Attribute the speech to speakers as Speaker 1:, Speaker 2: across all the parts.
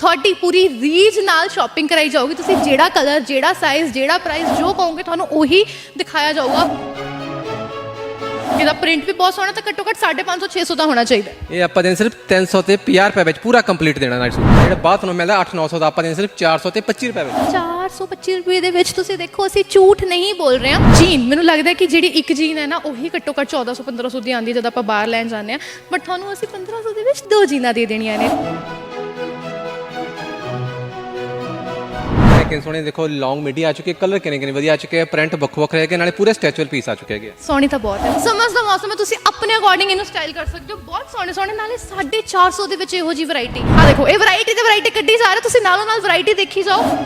Speaker 1: ਤੁਹਾਡੀ ਪੂਰੀ ਰੀਝ ਨਾਲ ਸ਼ਾਪਿੰਗ ਕਰਾਈ ਜਾਊਗੀ। ਤੁਸੀਂ ਜਿਹੜਾ ਕਲਰ ਜਿਹੜਾ ਸਾਈਜ਼ ਜਿਹੜਾ ਪ੍ਰਾਈਸ ਜੋ ਕਹੋਗੇ ਤੁਹਾਨੂੰ ਉਹੀ ਦਿਖਾਇਆ ਜਾਊਗਾ। ਇਹਦਾ ਪ੍ਰਿੰਟ ਵੀ ਬਹੁਤ ਸੋਹਣਾ ਤਾਂ ਘੱਟੋ ਘੱਟ 550 600 ਦਾ ਹੋਣਾ ਚਾਹੀਦਾ।
Speaker 2: ਇਹ ਆਪਾਂ ਦੇਣ ਸਿਰਫ 300 ਤੇ 50 ਰੁਪਏ ਵਿੱਚ ਪੂਰਾ ਕੰਪਲੀਟ ਦੇਣਾ ਨਾਈਟ ਸੂਟ ਜਿਹੜਾ ਬਾਅਦ ਤੁਹਾਨੂੰ ਮਿਲਦਾ 8-900 ਦਾ ਆਪਾਂ ਦੇਣ ਸਿਰਫ 400 ਤੇ 25 ਰੁਪਏ ਵਿੱਚ।
Speaker 1: 425 ਰੁਪਏ ਦੇ ਵਿੱਚ ਤੁਸੀਂ ਦੇਖੋ ਅਸੀਂ ਝੂਠ ਨਹੀਂ ਬੋਲ ਰਹੇ ਹਾਂ। ਜੀਨ ਮੈਨੂੰ ਲੱਗਦਾ ਹੈ ਕਿ ਜਿਹੜੀ ਇੱਕ ਜੀਨ ਹੈ ਨਾ ਉਹੀ ਘੱਟੋ ਘੱਟ 1400 1500 ਦੀ ਆਉਂਦੀ ਹੈ ਜਦ ਆਪਾਂ ਬਾਹਰ ਲੈਣ ਜਾਂਦੇ ਹਾਂ। ਬਟ ਤੁਹਾਨੂੰ ਅਸੀਂ 1500 ਦੇ ਵਿੱਚ ਦੋ ਜੀਨਾਂ ਦੇ ਦੇਣੀਆਂ ਨੇ।
Speaker 2: ਲੇਕਿਨ ਸੋਹਣੇ ਦੇਖੋ ਲੌਂਗ ਮਿਡੀ ਆ ਚੁੱਕੇ ਕਲਰ ਕਿੰਨੇ ਕਿੰਨੇ ਵਧੀਆ ਆ ਚੁੱਕੇ ਪ੍ਰਿੰਟ ਵੱਖ ਵੱਖ ਰਹੇ ਨਾਲੇ ਪੂਰੇ ਸਟੈਚੂਅਲ ਪੀਸ ਆ ਚੁੱਕੇ ਹੈਗੇ
Speaker 1: ਸੋਹਣੀ ਤਾਂ ਬਹੁਤ ਹੈ। ਸਮਝ ਦਾ ਮੌਸਮ ਹੈ ਤੁਸੀਂ ਆਪਣੇ ਅਕੋਰਡਿੰਗ ਇਹਨੂੰ ਸਟਾਈਲ ਕਰ ਸਕਦੇ ਹੋ। ਬਹੁਤ ਸੋਹਣੇ ਸੋਹਣੇ ਨਾਲੇ 450 ਦੇ ਵਿੱਚ ਇਹੋ ਜੀ ਵੈਰਾਈਟੀ ਆ ਦੇਖੋ ਇਹ ਵੈਰਾਈਟੀ ਤੇ ਵੈਰਾਈਟੀ ਕੱਢੀ ਜਾ ਰਹੇ ਤੁਸੀਂ ਨਾਲੋਂ ਨਾਲ ਵੈਰਾਈਟੀ ਦੇਖੀ ਜਾਓ।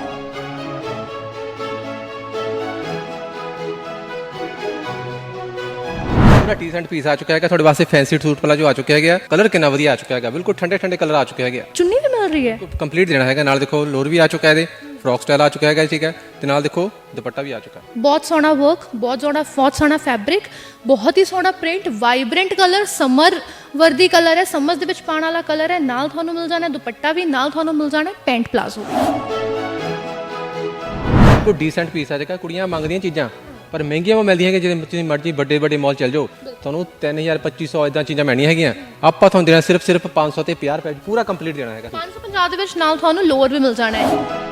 Speaker 2: ਪੂਰਾ ਡੀਸੈਂਟ ਪੀਸ ਆ ਚੁੱਕਾ ਹੈਗਾ ਤੁਹਾਡੇ ਵਾਸਤੇ ਫੈਂਸੀ ਸੂਟ ਵਾਲਾ ਜੋ ਆ ਚੁੱਕਿਆ ਹੈਗਾ ਕਲਰ ਕਿੰਨਾ ਵਧੀਆ ਆ ਚੁੱਕਾ ਹੈਗਾ ਬਿਲਕੁਲ ਠੰਡੇ ਠੰਡੇ ਕਲਰ ਆ ਚੁੱਕੇ ਹੈਗੇ
Speaker 1: ਚੁੰਨੀ ਵੀ ਮਿਲ ਰਹੀ ਹੈ।
Speaker 2: ਕੰਪਲੀਟ ਦੇਣਾ ਹੈਗਾ ਨਾਲ ਦੇਖੋ ਲੋਰ ਵੀ ਆ ਚੁੱਕਾ ਹੈ ਇਹਦੇ। ਫਰੋਕ ਸਟਾਈਲ ਆ ਚੁੱਕਾ ਹੈਗਾ ਠੀਕ ਹੈ? ਤੇ ਨਾਲ ਦੇਖੋ ਦੁਪੱਟਾ ਵੀ ਆ ਚੁੱਕਾ।
Speaker 1: ਬਹੁਤ ਸੋਹਣਾ ਵਰਕ ਬਹੁਤ ਸੋਹਣਾ ਬਹੁਤ ਸੋਹਣਾ ਫੈਬਰਿਕ ਬਹੁਤ ਹੀ ਸੋਹਣਾ print vibrant colour summer worthy colour ਹੈ ਸਮਝ ਦੇ ਵਿੱਚ ਪਾਉਣ ਵਾਲਾ ਕਲਰ ਹੈ ਨਾਲ ਤੁਹਾਨੂੰ ਮਿਲ ਜਾਣਾ ਦੁਪੱਟਾ ਵੀ ਨਾਲ ਤੁਹਾਨੂੰ ਮਿਲ ਜਾਣਾ ਪੈਂਟ ਪਲਾਜ਼ੋ
Speaker 2: ਕੋਈ ਡੀਸੈਂਟ ਪੀਸ ਆ ਜਿਹੜਾ ਕੁੜੀਆਂ ਮੰਗਦੀਆਂ ਚੀਜ਼ਾਂ ਪਰ ਮਹਿੰਗੀਆਂ ਵੀ ਮਿਲਦੀਆਂ ਹੈਗੀਆਂ ਜਿਹਦੇ ਜਿੰਨੀ ਮਰਜ਼ੀ ਵੱਡੇ ਵੱਡੇ ਮਾਲ ਚੱਲ ਜਾਓ ਤੁਹਾਨੂੰ 3000 2500 ਇਦਾਂ ਚੀਜ਼ਾਂ ਮਿਲਣੀਆਂ ਹੈਗੀਆਂ। ਆਪਾਂ ਤੁਹਾਨੂੰ ਦੇਣਾ ਸਿਰਫ ਸਿਰਫ 500 ਤੇ 50 ਰੁਪਏ ਪੂਰਾ ਕੰਪਲੀਟ ਦੇਣਾ ਹੈਗਾ।
Speaker 1: 550 ਦੇ ਵਿੱਚ ਨਾਲ ਤੁਹਾਨੂੰ ਲੋਅਰ ਵੀ ਮਿਲ ਜਾਣਾ ਹੈ।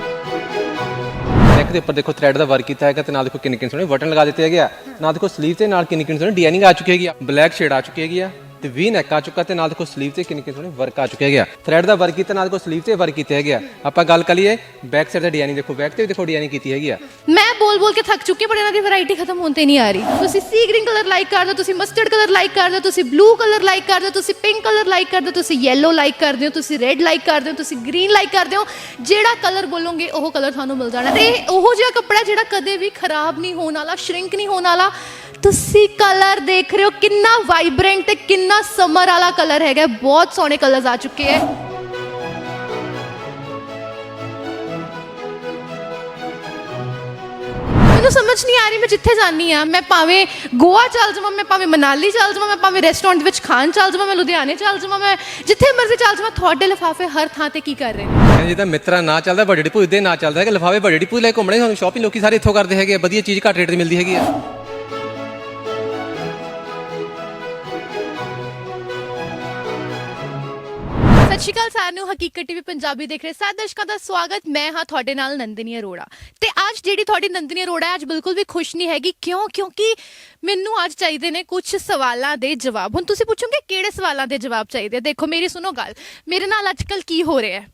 Speaker 2: ਨੈਕ ਦੇ ਉੱਪਰ ਦੇਖੋ ਥ੍ਰੈਡ ਦਾ ਵਰਕ ਕੀਤਾ ਹੈਗਾ ਤੇ ਨਾਲ ਦੇਖੋ ਕਿੰਨੇ ਕਿੰਨੇ ਸੋਹਣੇ ਬਟਨ ਲਗਾ ਦਿੱਤੇ ਹੈਗੇ ਆ। ਨਾਲ ਦੇਖੋ ਸਲੀਵ ਤੇ ਨਾਲ ਕਿੰਨੇ ਕਿੰਨੇ ਸੋਹਣੇ ਡਿਜ਼ਾਈਨਿੰਗ ਆ ਚੁੱਕੀ ਹੈਗੀ ਆ। ਬਲੈਕ ਸ਼ੇਡ ਆ ਚੁੱਕੀ ਹੈਗੀ ਆ। ਤੇ ਵੀ ਨੈਕ ਆ ਚੁੱਕਾ ਤੇ ਨਾਲ ਦੇਖੋ ਸਲੀਵ ਤੇ ਕਿੰਨੇ ਕਿੰਨੇ ਸੋਹਣੇ ਵਰਕ ਆ ਚੁੱਕੇ ਹੈਗੇ ਆ। ਦਾ ਵਰਕ ਕੀਤਾ ਨਾਲ ਦੇਖੋ ਸਲੀਵ ਤੇ ਵਰਕ ਕੀਤੇ ਹੈਗੇ ਆਪਾਂ ਗੱਲ ਕਰੀਏ ਬੈਕ ਸਾਈਡ ਦਾ ਡਿਜ਼ਾਈਨਿੰਗ ਦੇਖੋ ਬੈਕ ਤੇ ਵੀ ਦੇਖੋ ਡਿਜ਼ਾਈਨਿੰਗ ਕੀਤੀ ਹੈਗੀ ਆ।
Speaker 1: ਮੈਂ ਬੋਲ ਬੋਲ ਕੇ ਥੱਕ ਚੁੱਕੀ ਪਰ ਇਹਨਾਂ ਦੀ ਵੈਰਾਈਟੀ ਖਤਮ ਹੋਣ ਤੇ ਨਹੀਂ ਆ ਰਹੀ। ਤੁਸੀਂ ਸੀ ਗ੍ਰੀਨ ਕਲਰ ਲਾਈਕ ਕਰਦੇ ਹੋ, ਤੁਸੀਂ ਮਸਟਰਡ ਕਲਰ ਲਾਈਕ ਕਰਦੇ ਹੋ, ਤੁਸੀਂ ਬਲੂ ਕਲਰ ਲਾਈਕ ਕਰਦੇ ਹੋ, ਤੁਸੀਂ ਪਿੰਕ ਕਲਰ ਲਾਈਕ ਕਰਦੇ ਹੋ, ਤੁਸੀਂ ਯੈਲੋ ਲਾਈਕ ਕਰਦੇ ਹੋ, ਤੁਸੀਂ ਰੈੱਡ ਲਾਈਕ ਕਰਦੇ ਹੋ, ਤੁਸੀਂ ਗ੍ਰੀਨ ਲਾਈਕ ਕਰਦੇ ਹੋ। ਜਿਹੜਾ ਕਲਰ ਬੋਲੋਗੇ, ਉਹ ਕਲਰ ਤੁਹਾਨੂੰ ਮਿਲ ਜਾਣਾ। ਤੇ ਉਹ ਜਿਹਾ ਕੱਪੜਾ ਜਿਹੜਾ ਕਦੇ ਵੀ ਖਰਾਬ ਨਹੀਂ ਹੋਣ ਵਾਲਾ ਸ਼ਰਿੰਕ ਨਹੀਂ ਹੋਣ ਵਾਲਾ ਤੁਸੀਂ ਕਲਰ ਦੇਖ ਰਹੇ ਹੋ ਕਿੰਨਾ ਵਾਈਬ੍ਰੈਂਟ ਤੇ ਕਿੰਨਾ ਸਮਰ ਵਾਲਾ ਕਲਰ ਹੈਗਾ ਬਹੁਤ ਸੋਹਣੇ ਕਲਰਸ ਆ ਚੁੱਕੇ ਹੈ। ਮੈਨੂੰ ਸਮਝ ਨਹੀਂ ਆ ਰਹੀ ਮੈਂ ਜਿੱਥੇ ਜਾਣੀ ਆ ਮੈਂ ਭਾਵੇਂ ਗੋਆ ਚੱਲ ਜਾਵਾਂ ਮੈਂ ਭਾਵੇਂ ਮਨਾਲੀ ਚੱਲ ਜਾਵਾਂ ਮੈਂ ਭਾਵੇਂ ਰੈਸਟੋਰੈਂਟ ਵਿੱਚ ਖਾਣ ਚੱਲ ਜਾਵਾਂ ਮੈਂ ਲੁਧਿਆਣੇ ਚੱਲ ਜਾਵਾਂ ਮੈਂ ਜਿੱਥੇ ਮਰਜ਼ੀ ਚੱਲ ਜਾਵਾਂ ਤੁਹਾਡੇ ਲਿਫਾਫੇ ਹਰ ਥਾਂ ਤੇ ਕੀ ਕਰ ਰਹੇ ਨੇ?
Speaker 2: ਕਹਿੰਦੇ ਜਿਹਦਾ ਮਿੱਤਰਾ ਨਾ ਚੱਲਦਾ ਵੱਡੇ ਡਿਪੂ ਇਦਾਂ ਨਾ ਚੱਲਦਾ ਹੈਗਾ ਲਿਫਾਫੇ ਵੱਡੇ ਡਿਪੂ ਲੈ ਘੁੰਮਣੇ ਸਾਨੂੰ ਸ਼ਾਪਿੰਗ ਲੋਕੀ ਸਾਰੇ ਇੱਥੋਂ ਕਰਦੇ ਹੈਗੇ ਆ, ਵਧੀਆ ਚੀਜ਼ ਘੱਟ ਰੇਟ ਤੇ ਮਿਲਦੀ ਹੈਗੀ ਆ।
Speaker 1: ਸਤਿ ਸ਼੍ਰੀ ਅਕਾਲ ਸਾਰਿਆਂ ਨੂੰ। ਹਕੀਕਤ ਟੀਵੀ ਪੰਜਾਬੀ ਦੇਖ ਰਹੇ ਸਾਰੇ ਦਰਸ਼ਕਾਂ ਦਾ ਸਵਾਗਤ। ਮੈਂ ਹਾਂ ਤੁਹਾਡੇ ਨਾਲ ਨੰਦਨੀ ਅਰੋੜਾ। ਤੇ ਅੱਜ ਜਿਹੜੀ ਤੁਹਾਡੀ ਨੰਦਨੀ ਅਰੋੜਾ ਹੈ, ਅੱਜ ਬਿਲਕੁਲ ਵੀ ਖੁਸ਼ ਨਹੀਂ ਹੈਗੀ। ਕਿਉਂ? ਕਿਉਂਕਿ ਮੈਨੂੰ ਅੱਜ ਚਾਹੀਦੇ ਨੇ ਕੁਝ ਸਵਾਲਾਂ ਦੇ ਜਵਾਬ। ਹੁਣ ਤੁਸੀਂ ਪੁੱਛੋਗੇ, ਕਿਹੜੇ ਸਵਾਲਾਂ ਦੇ ਜਵਾਬ ਚਾਹੀਦੇ ਦੇਖੋ, ਮੇਰੀ ਸੁਣੋ ਗੱਲ। ਮੇਰੇ ਨਾਲ ਅੱਜਕੱਲ ਕੀ ਹੋ ਰਿਹਾ ਹੈ?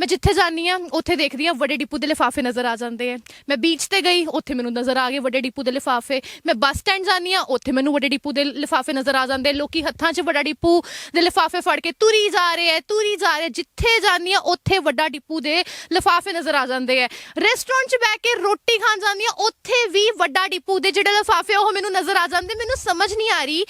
Speaker 1: ਮੈਂ ਜਿੱਥੇ ਜਾਂਦੀ ਆ ਉੱਥੇ ਦੇਖਦੀ ਆ ਵੱਡੇ ਡਿਪੂ ਦੇ ਲਿਫਾਫੇ ਨਜ਼ਰ ਆ ਜਾਂਦੇ ਆ। ਮੈਂ ਬੀਚ ਤੇ ਗਈ, ਉੱਥੇ ਮੈਨੂੰ ਨਜ਼ਰ ਆ ਗਏ ਵੱਡੇ ਡਿਪੂ ਦੇ ਲਿਫਾਫੇ। ਮੈਂ ਬੱਸ ਸਟੈਂਡ ਜਾਂਦੀ ਆ ਉੱਥੇ ਮੈਨੂੰ ਵੱਡੇ ਡਿਪੂ ਦੇ ਲਿਫਾਫੇ ਨਜ਼ਰ ਆ ਜਾਂਦੇ ਲੋਕੀ ਹੱਥਾਂ 'ਚ ਵੱਡਾ ਡਿਪੂ ਦੇ ਲਿਫਾਫੇ ਫੜ ਕੇ ਤੁਰੀ ਜਾ ਰਹੇ ਐ ਤੁਰੀ ਜਾ ਰਹੇ, ਜਿੱਥੇ ਜਾਂਦੀ ਆ, ਉੱਥੇ ਵੱਡਾ ਡਿਪੂ ਦੇ ਲਿਫਾਫੇ ਨਜ਼ਰ ਆ ਜਾਂਦੇ ਐ ਰੈਸਟੋਰੈਂਟ 'ਚ ਬੈ ਕੇ ਰੋਟੀ ਖਾਣ ਜਾਂਦੀ ਆ, ਉੱਥੇ ਵੀ ਵੱਡਾ ਡਿਪੂ ਦੇ ਜਿਹੜੇ ਲਿਫਾਫੇ ਉਹ ਮੈਨੂੰ ਨਜ਼ਰ ਆ ਜਾਂਦੇ, ਮੈਨੂੰ ਸਮਝ ਨਹੀਂ ਆ ਰਹੀ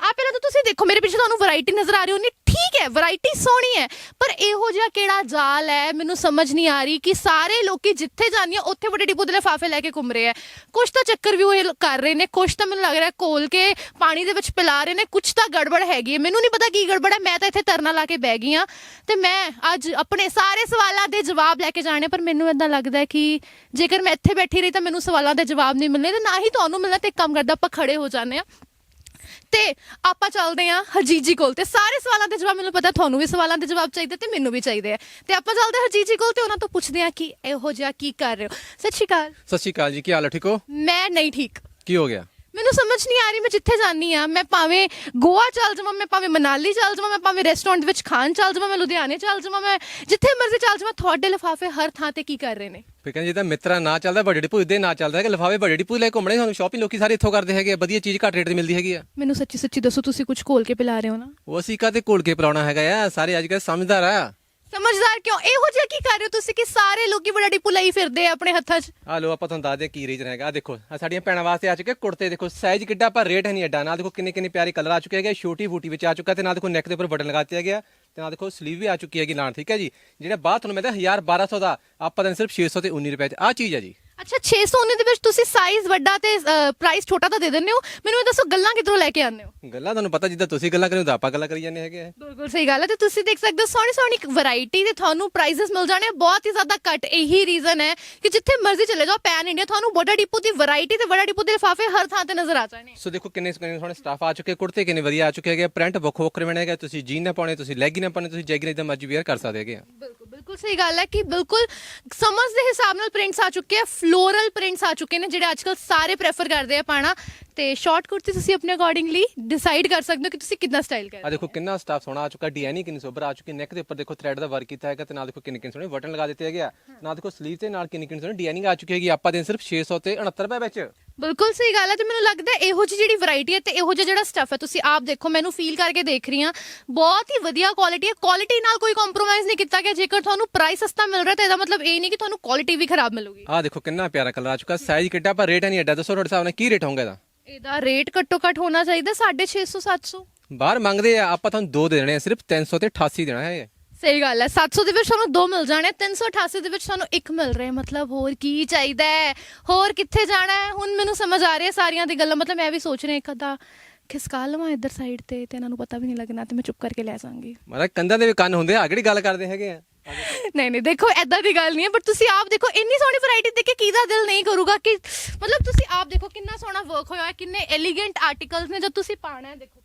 Speaker 1: ਆ ਪਹਿਲਾਂ ਤਾਂ ਤੁਸੀਂ ਦੇਖੋ, ਮੇਰੇ ਪਿੱਛੇ ਤੁਹਾਨੂੰ ਵੈਰਾਈਟੀ ਨਜ਼ਰ ਆ ਰਹੀ ਹੋਣੀ। ਠੀਕ ਹੈ ਵੈਰਾਈਟੀ ਸੋਹਣੀ ਹੈ, ਪਰ ਇਹੋ ਜਿਹਾ ਕਿਹੜਾ ਜਾਲ ਹੈ? ਮੈਨੂੰ ਸਮਝ ਨਹੀਂ ਆ ਰਹੀ ਕਿ ਸਾਰੇ ਲੋਕੀ ਜਿੱਥੇ ਜਾਂਦੀਆਂ, ਉੱਥੇ ਵੱਡੇ ਡਿਪੂ ਦੇ ਲਿਫਾਫੇ ਲੈ ਕੇ ਘੁੰਮ ਰਹੇ ਆ ਕੁਝ ਤਾਂ ਚੱਕਰ ਵੀ ਉਹ ਕਰ ਰਹੇ ਨੇ ਕੁਝ ਤਾਂ ਮੈਨੂੰ ਲੱਗ ਰਿਹਾ ਕੋਲ ਕੇ ਪਾਣੀ ਦੇ ਵਿੱਚ ਪਿਲਾ ਰਹੇ ਨੇ ਕੁਝ ਤਾਂ ਗੜਬੜ ਹੈਗੀ ਹੈ। ਮੈਨੂੰ ਨਹੀਂ ਪਤਾ ਕੀ ਗੜਬੜ ਹੈ, ਮੈਂ ਤਾਂ ਇੱਥੇ ਤਰਨਾ ਲਾ ਕੇ ਬਹਿ ਗਈ ਆ ਤੇ ਮੈਂ ਅੱਜ ਆਪਣੇ ਸਾਰੇ ਸਵਾਲਾਂ ਦੇ ਜਵਾਬ ਲੈ ਕੇ ਜਾਣੇ ਪਰ ਮੈਨੂੰ ਇਦਾਂ ਲੱਗਦਾ ਕਿ ਜੇਕਰ ਮੈਂ ਇੱਥੇ ਬੈਠੀ ਰਹੀ ਤਾਂ ਮੈਨੂੰ ਸਵਾਲਾਂ ਦੇ ਜਵਾਬ ਨਹੀਂ ਮਿਲਣੇ, ਤੇ ਨਾ ਹੀ ਤੁਹਾਨੂੰ ਮਿਲਣਾ ਤੇ ਇੱਕ ਕੰਮ ਕਰਦਾ, ਆਪਾਂ ਖੜੇ ਹੋ ਜਾਂਦੇ ਆ ਤੇ ਆਪਾਂ ਚੱਲਦੇ ਆਂ ਹਰਜੀਤ ਜੀ ਕੋਲ ਤੇ ਸਾਰੇ ਸਵਾਲਾਂ ਦੇ ਜਵਾਬ ਮੈਨੂੰ ਪਤਾ ਤੁਹਾਨੂੰ ਵੀ ਸਵਾਲਾਂ ਦੇ ਜਵਾਬ ਚਾਹੀਦੇ ਤੇ ਮੈਨੂੰ ਵੀ ਚਾਹੀਦੇ ਆ। ਤੇ ਆਪਾਂ ਚੱਲਦੇ ਹਾਂ ਹਰਜੀਤ ਜੀ ਕੋਲ ਤੇ ਉਹਨਾਂ ਤੋਂ ਪੁੱਛਦੇ ਆ ਕਿ ਇਹੋ ਜਿਹਾ ਕੀ ਕਰ ਰਹੇ ਹੋ। ਸਤਿ ਸ਼੍ਰੀ ਅਕਾਲ।
Speaker 2: ਸਤਿ ਸ਼੍ਰੀ ਅਕਾਲ ਜੀ ਕੀ ਹਾਲ ਹੈ ਠੀਕ ਹੋ?
Speaker 1: ਮੈਂ ਨਹੀਂ ਠੀਕ।
Speaker 2: ਕੀ ਹੋ ਗਿਆ?
Speaker 1: ਮੈਨੂੰ ਸਮਝ ਨਹੀਂ ਆ ਰਹੀ ਮੈਂ ਜਿੱਥੇ ਜਾਂਦੀ ਆ ਮੈਂ ਭਾਵੇਂ ਗੋਆ ਚੱਲ ਜਾਵਾਂ ਮੈਂ ਭਾਵੇਂ ਮਨਾਲੀ ਚੱਲ ਜਾਵਾਂ ਮੈਂ ਭਾਵੇਂ ਰੈਸਟੋਰੈਂਟ ਵਿੱਚ ਖਾਣ ਚੱਲ ਜਾਵਾਂ ਮੈਂ ਲੁਧਿਆਣੇ ਚੱਲ ਜਾਵਾਂ ਮੈਂ ਜਿੱਥੇ ਮਰਜ਼ੀ ਚੱਲ ਜਾਵਾਂ ਤੁਹਾਡੇ ਲਿਫਾਫੇ ਹਰ ਥਾਂ ਤੇ ਕੀ ਕਰ ਰਹੇ ਨੇ?
Speaker 2: ਫਿਰ ਕਹਿੰਦੇ ਜਿਹਦਾ ਮਿੱਤਰਾ ਨਾ ਚੱਲਦਾ ਵੱਡੇ ਡਿਪੂ ਇਦਾਂ ਨਾ ਚੱਲਦਾ ਹੈਗਾ ਲਿਫਾਫੇ ਵੱਡੇ ਡਿਪੂ ਲੈ ਕੇ ਘੁੰਮਣੇ ਸਾਨੂੰ ਸ਼ਾਪਿੰਗ ਲੋਕੀ ਸਾਰੇ ਇੱਥੋਂ ਕਰਦੇ ਹੈਗੇ ਆ, ਵਧੀਆ ਚੀਜ਼ ਘੱਟ ਰੇਟ ਤੇ ਮਿਲਦੀ ਹੈਗੀ ਆ।
Speaker 1: ਮੈਨੂੰ ਸੱਚੀ ਸੱਚੀ ਦੱਸੋ ਤੁਸੀਂ ਕੁਝ ਘੋਲ ਕੇ ਪਿਲਾ ਰਹੇ ਹੋ ਨਾ?
Speaker 2: ਉਹ ਅਸੀਂ ਕਾਤੇ ਘੋਲ ਕੇ ਪਿਲਾਉਣਾ ਹੈਗਾ ਆ ਸਾਰੇ ਅੱਜ ਕੱਲ੍ਹ ਸਮਝਦਾਰ ਆ।
Speaker 1: ਸਮਝਦਾਰ ਕਿਉਂ? ਇਹੋ ਜਿਹਾ ਕੀ ਕਰ ਰਹੇ ਹੋ ਤੁਸੀਂ ਕਿ ਸਾਰੇ ਲੋਕੀ ਬੜਾ ਡਿਪੂ ਲਈ ਫਿਰਦੇ ਆ ਆਪਣੇ ਹੱਥਾਂ 'ਚ?
Speaker 2: ਆ ਲੋ ਆਪਾਂ ਤੁਹਾਨੂੰ ਦੱਸਦੇ ਹਾਂ ਕੀ ਰੀਜਨ ਹੈਗਾ। ਆ ਦੇਖੋ ਆ ਸਾਡੀਆਂ ਭੈਣਾਂ ਵਾਸਤੇ ਆ ਚੁੱਕੇ ਕੁੜਤੇ। ਦੇਖੋ ਸਾਈਜ਼ ਕਿੱਡਾ ਪਰ ਰੇਟ ਹੈ ਨਹੀਂ ਐਡਾ। ਨਾਲ ਦੇਖੋ ਕਿੰਨੇ ਕਿੰਨੇ ਪਿਆਰੇ ਕਲਰ ਆ ਚੁੱਕੇ ਹੈਗੇ ਛੋਟੀ ਬੂਟੀ ਵਿੱਚ ਆ ਚੁੱਕਾ ਤੇ ਨਾਲ ਦੇਖੋ ਨੈਕ ਦੇ ਉੱਪਰ ਬਟਨ ਲਗਾ ਦਿੱਤਾ ਗਿਆ। ਤੇ ਨਾਲ ਦੇਖੋ ਸਲੀਵ ਵੀ ਆ ਚੁੱਕੀ ਹੈਗੀ ਨਾਲ, ਠੀਕ ਹੈ ਜੀ? ਜਿਹੜਾ ਬਾਅਦ ਤੁਹਾਨੂੰ ਮਿਲਦਾ 1000 1200 ਦਾ, ਆਪਾਂ ਤਾਂ ਸਿਰਫ 600 ਤੇ 19 ਰੁਪਏ ਚ। ਆ ਚੀਜ਼ ਹੈ ਜੀ।
Speaker 1: ਅੱਛਾ 619 ਦੇ ਵਿੱਚ ਤੁਸੀਂ ਸਾਈਜ਼ ਵੱਡਾ ਤੇ ਪ੍ਰਾਈਸ ਛੋਟਾ ਤਾਂ ਦੇ ਦਿੰਦੇ ਹੋ। ਮੈਨੂੰ ਇਹ ਦੱਸੋ ਗੱਲਾਂ ਕਿੱਧਰੋਂ ਲੈ ਕੇ ਆਉਂਦੇ ਹੋ?
Speaker 2: ਗੱਲਾਂ ਤੁਹਾਨੂੰ ਪਤਾ ਜਿੱਦਾਂ ਤੁਸੀਂ ਗੱਲਾਂ ਕਰੀ ਤਾਂ ਆਪਾਂ ਗੱਲਾਂ ਕਰੀ ਜਾਂਦੇ ਹੈਗੇ ਆ।
Speaker 1: ਬਿਲਕੁਲ ਸਹੀ ਗੱਲ ਹੈ ਤੇ ਤੁਸੀਂ ਦੇਖ ਸਕਦੇ ਹੋ ਸੋਹਣੀ ਸੋਹਣੀ ਵੈਰਾਈਟੀ ਦੇ ਤੁਹਾਨੂੰ ਪ੍ਰਾਈਸਸ ਮਿਲ ਜਾਣੇ ਆ, ਬਹੁਤ ਹੀ ਜ਼ਿਆਦਾ ਘੱਟ ਇਹੀ ਰੀਜ਼ਨ ਹੈ ਕਿ ਜਿੱਥੇ ਮਰਜ਼ੀ ਚਲੇ ਜਾਓ ਪੈਨ ਇੰਡੀਆ ਤੁਹਾਨੂੰ ਬੜਾ ਡਿਪੂ ਦੀ ਵੈਰਾਈਟੀ ਤੇ ਬੜਾ ਡਿਪੂ ਦੇ ਲਿਫਾਫੇ ਹਰ ਥਾਂ ਤੇ ਨਜ਼ਰ ਆ ਜਾਣੇ
Speaker 2: ਸੋ ਦੇਖੋ ਕਿੰਨੇ ਕਿੰਨੇ ਸੋਹਣੇ ਸਟਾਫ ਆ ਚੁੱਕੇ ਕੁੜਤੇ ਕਿੰਨੇ ਵਧੀਆ ਆ ਚੁੱਕੇ ਹੈਗੇ ਪ੍ਰਿੰਟ ਵੱਖੋ ਵੱਖਰੇ ਬਣੇ ਹੈਗੇ ਤੁਸੀਂ ਜੀਨ ਨਾ ਪਾਉਣੇ ਤੁਸੀਂ ਲੈਗੀ ਨਾ ਪਾਉਣੇ ਤੁਸੀਂ ਜੈਗੀ ਨਾ ਮਰਜ਼ੀ ਵੇਅਰ ਕਰ ਸਕਦੇ ਹੈਗੇ ਆ।
Speaker 1: ਬਿਲਕੁਲ ਬਿਲਕੁਲ ਸਹੀ ਗੱਲ ਹੈ ਕਿ ਬਿਲਕੁਲ ਸਮਝ ਦੇ ਹਿਸਾਬ ਨਾਲ ਪ੍ਰਿੰਟਸ ਆ ਚੁੱਕੇ ਆ ਫਲੋਰਲ ਪ੍ਰਿੰਟਸ ਆ ਚੁੱਕੇ ਨੇ ਜਿਹੜੇ ਅੱਜਕੱਲ ਸਾਰੇ ਪ੍ਰੈਫਰ ਕਰਦੇ ਆ ਪਾਣਾ। ਤੇ ਸ਼ਾਰਟ ਕੁਰਤੀ ਤੁਸੀਂ ਆਪਣੇ ਅਕੋਰਡਿੰਗਲੀ ਡਿਸਾਈਡ ਕਰ ਸਕਦੇ ਹੋ ਕਿ ਤੁਸੀਂ ਕਿੰਨਾ ਸਟਾਈਲ
Speaker 2: ਆ
Speaker 1: ਕਰਨਾ
Speaker 2: ਦੇਖੋ ਕਿੰਨਾ ਸਟਾਫ ਸੋਹਣਾ ਆ ਚੁੱਕਾ ਡਿਜ਼ਾਈਨ ਕਿੰਨੀ ਸੋਬਰ ਆ ਚੁੱਕੀ ਨੈਕ ਦੇ ਉੱਪਰ ਦੇਖੋ ਥ੍ਰੈਡ ਦਾ ਵਰਕ ਕੀਤਾ ਹੈਗਾ ਤੇ ਨਾਲ ਦੇਖੋ ਕਿੰਨੇ ਕਿੰਨੇ ਸੋਹਣੇ ਬਟਨ ਲਗਾ ਦਿੱਤੇ ਹੈਗੇ ਆ। ਨਾਲ ਦੇਖੋ ਸਲੀਵ ਤੇ ਨਾਲ ਕਿੰਨੀ ਕਿੰਨੀ ਸੋਹਣੀ ਡਿਜ਼ਾਈਨਿੰਗ ਆ ਚੁੱਕੀ ਹੈਗੀ ਆਪਾਂ ਦੇ ਸਿਰਫ 600 ਤੇ 69 ਰੁਪਏ ਵਿੱਚ।
Speaker 1: ਬਿਲਕੁਲ ਸਹੀ ਗੱਲ ਹੈ ਤੇ ਮੈਨੂੰ ਲੱਗਦਾ ਹੈ ਇਹੋ ਜਿਹੀ ਜਿਹੜੀ ਵੈਰਾਈਟੀ ਹੈ ਤੇ ਇਹੋ ਜਿਹਾ ਜਿਹੜਾ ਸਟੱਫ ਹੈ ਤੁਸੀਂ ਆਪ ਦੇਖੋ ਮੈਨੂੰ ਫੀਲ ਕਰਕੇ ਦੇਖ ਰਹੀ ਹਾਂ। ਬਹੁਤ ਹੀ ਵਧੀਆ ਕੁਆਲਿਟੀ ਹੈ। ਕੁਆਲਿਟੀ ਨਾਲ ਕੋਈ ਕੰਪਰੋਮਾਈਜ਼ ਨਹੀਂ ਕੀਤਾ ਗਿਆ। ਜੇਕਰ ਤੁਹਾਨੂੰ ਪ੍ਰਾਈਸ ਸਸਤਾ ਮਿਲ ਰਿਹਾ ਤਾਂ ਇਹਦਾ ਮਤਲਬ ਇਹ ਨਹੀਂ ਕਿ ਤੁਹਾਨੂੰ ਕੁਆਲਿਟੀ ਵੀ ਖਰਾਬ ਮਿਲੂਗੀ।
Speaker 2: ਆ ਦੇਖੋ ਕਿੰਨਾ ਪਿਆਰਾ ਕਲਰ ਆ ਚੁੱਕਾ। ਸਾਈਜ਼ ਕਿੱਡਾ ਪਰ ਰੇਟ ਨਹੀਂ ਐਡਾ ਦੱਸੋ ਤੁਹਾਡੇ ਹਿਸਾਬ ਨਾਲ ਕੀ ਰੇਟ ਹੋਊਗਾ ਇਹਦਾ?
Speaker 1: ਇਹਦਾ ਰੇਟ ਘੱਟੋ ਘੱਟ ਹੋਣਾ ਚਾਹੀਦਾ 650 700
Speaker 2: ਬਾਹਰ ਮੰਗਦੇ ਆ ਆਪਾਂ ਤੁਹਾਨੂੰ ਦੋ ਦੇ ਦੇਣੇ ਆ ਸਿਰਫ 300 ਤੇ 88 ਦੇਣਾ ਹੈ
Speaker 1: ਸਹੀ ਗੱਲ ਹੈ। 700 ਦੇ ਵਿੱਚ ਤੁਹਾਨੂੰ ਦੋ ਮਿਲ ਜਾਣੇ 388 ਦੇ ਵਿੱਚ ਤੁਹਾਨੂੰ ਇੱਕ ਮਿਲ ਰਿਹਾ। ਮਤਲਬ ਹੋਰ ਕੀ ਚਾਹੀਦਾ ਹੈ? ਹੋਰ ਕਿੱਥੇ ਜਾਣਾ ਹੈ? ਹੁਣ ਮੈਨੂੰ ਸਮਝ ਆ ਰਹੀ ਹੈ ਸਾਰੀਆਂ ਦੀ ਗੱਲਾਂ। ਮਤਲਬ ਮੈਂ ਵੀ ਸੋਚ ਰਹੀ ਇੱਕ ਅੱਧਾ ਖਿਸਕਾ ਲਵਾਂ ਇੱਧਰ ਸਾਈਡ ਤੇ ਤੇ ਇਹਨਾਂ ਨੂੰ ਪਤਾ ਵੀ ਨਹੀਂ ਲੱਗਣਾ ਤੇ ਮੈਂ ਚੁੱਪ ਕਰਕੇ ਲੈ ਜਾਵਾਂਗੀ।
Speaker 2: ਮਾਰਾ ਕੰਧਾਂ ਦੇ ਵੀ ਕੰਨ ਹੁੰਦੇ ਆ। ਕਿਹੜੀ ਗੱਲ ਕਰਦੇ ਹੈਗੇ ਆ?
Speaker 1: ਨਹੀਂ ਨਹੀਂ ਦੇਖੋ ਐਦਾਂ ਦੀ ਗੱਲ ਨਹੀਂ ਹੈ ਬਟ ਤੁਸੀਂ ਆਪ ਦੇਖੋ ਇੰਨੀ ਸੋਹਣੀ ਵੈਰਾਈਟੀ ਦੇਖ ਕੇ ਕਿਹਦਾ ਦਿਲ ਨਹੀਂ ਕਰੂਗਾ ਕਿ ਮਤਲਬ ਤੁਸੀਂ ਆਪ ਦੇਖੋ ਕਿੰਨਾ ਸੋਹਣਾ ਵਰਕ ਹੋਇਆ ਹੈ ਕਿੰਨੇ ਐਲੀਗੈਂਟ ਆਰਟੀਕਲਸ ਨੇ ਜਦ ਤੁਸੀਂ ਪਾਣਾ ਹੈ ਦੇਖੋ।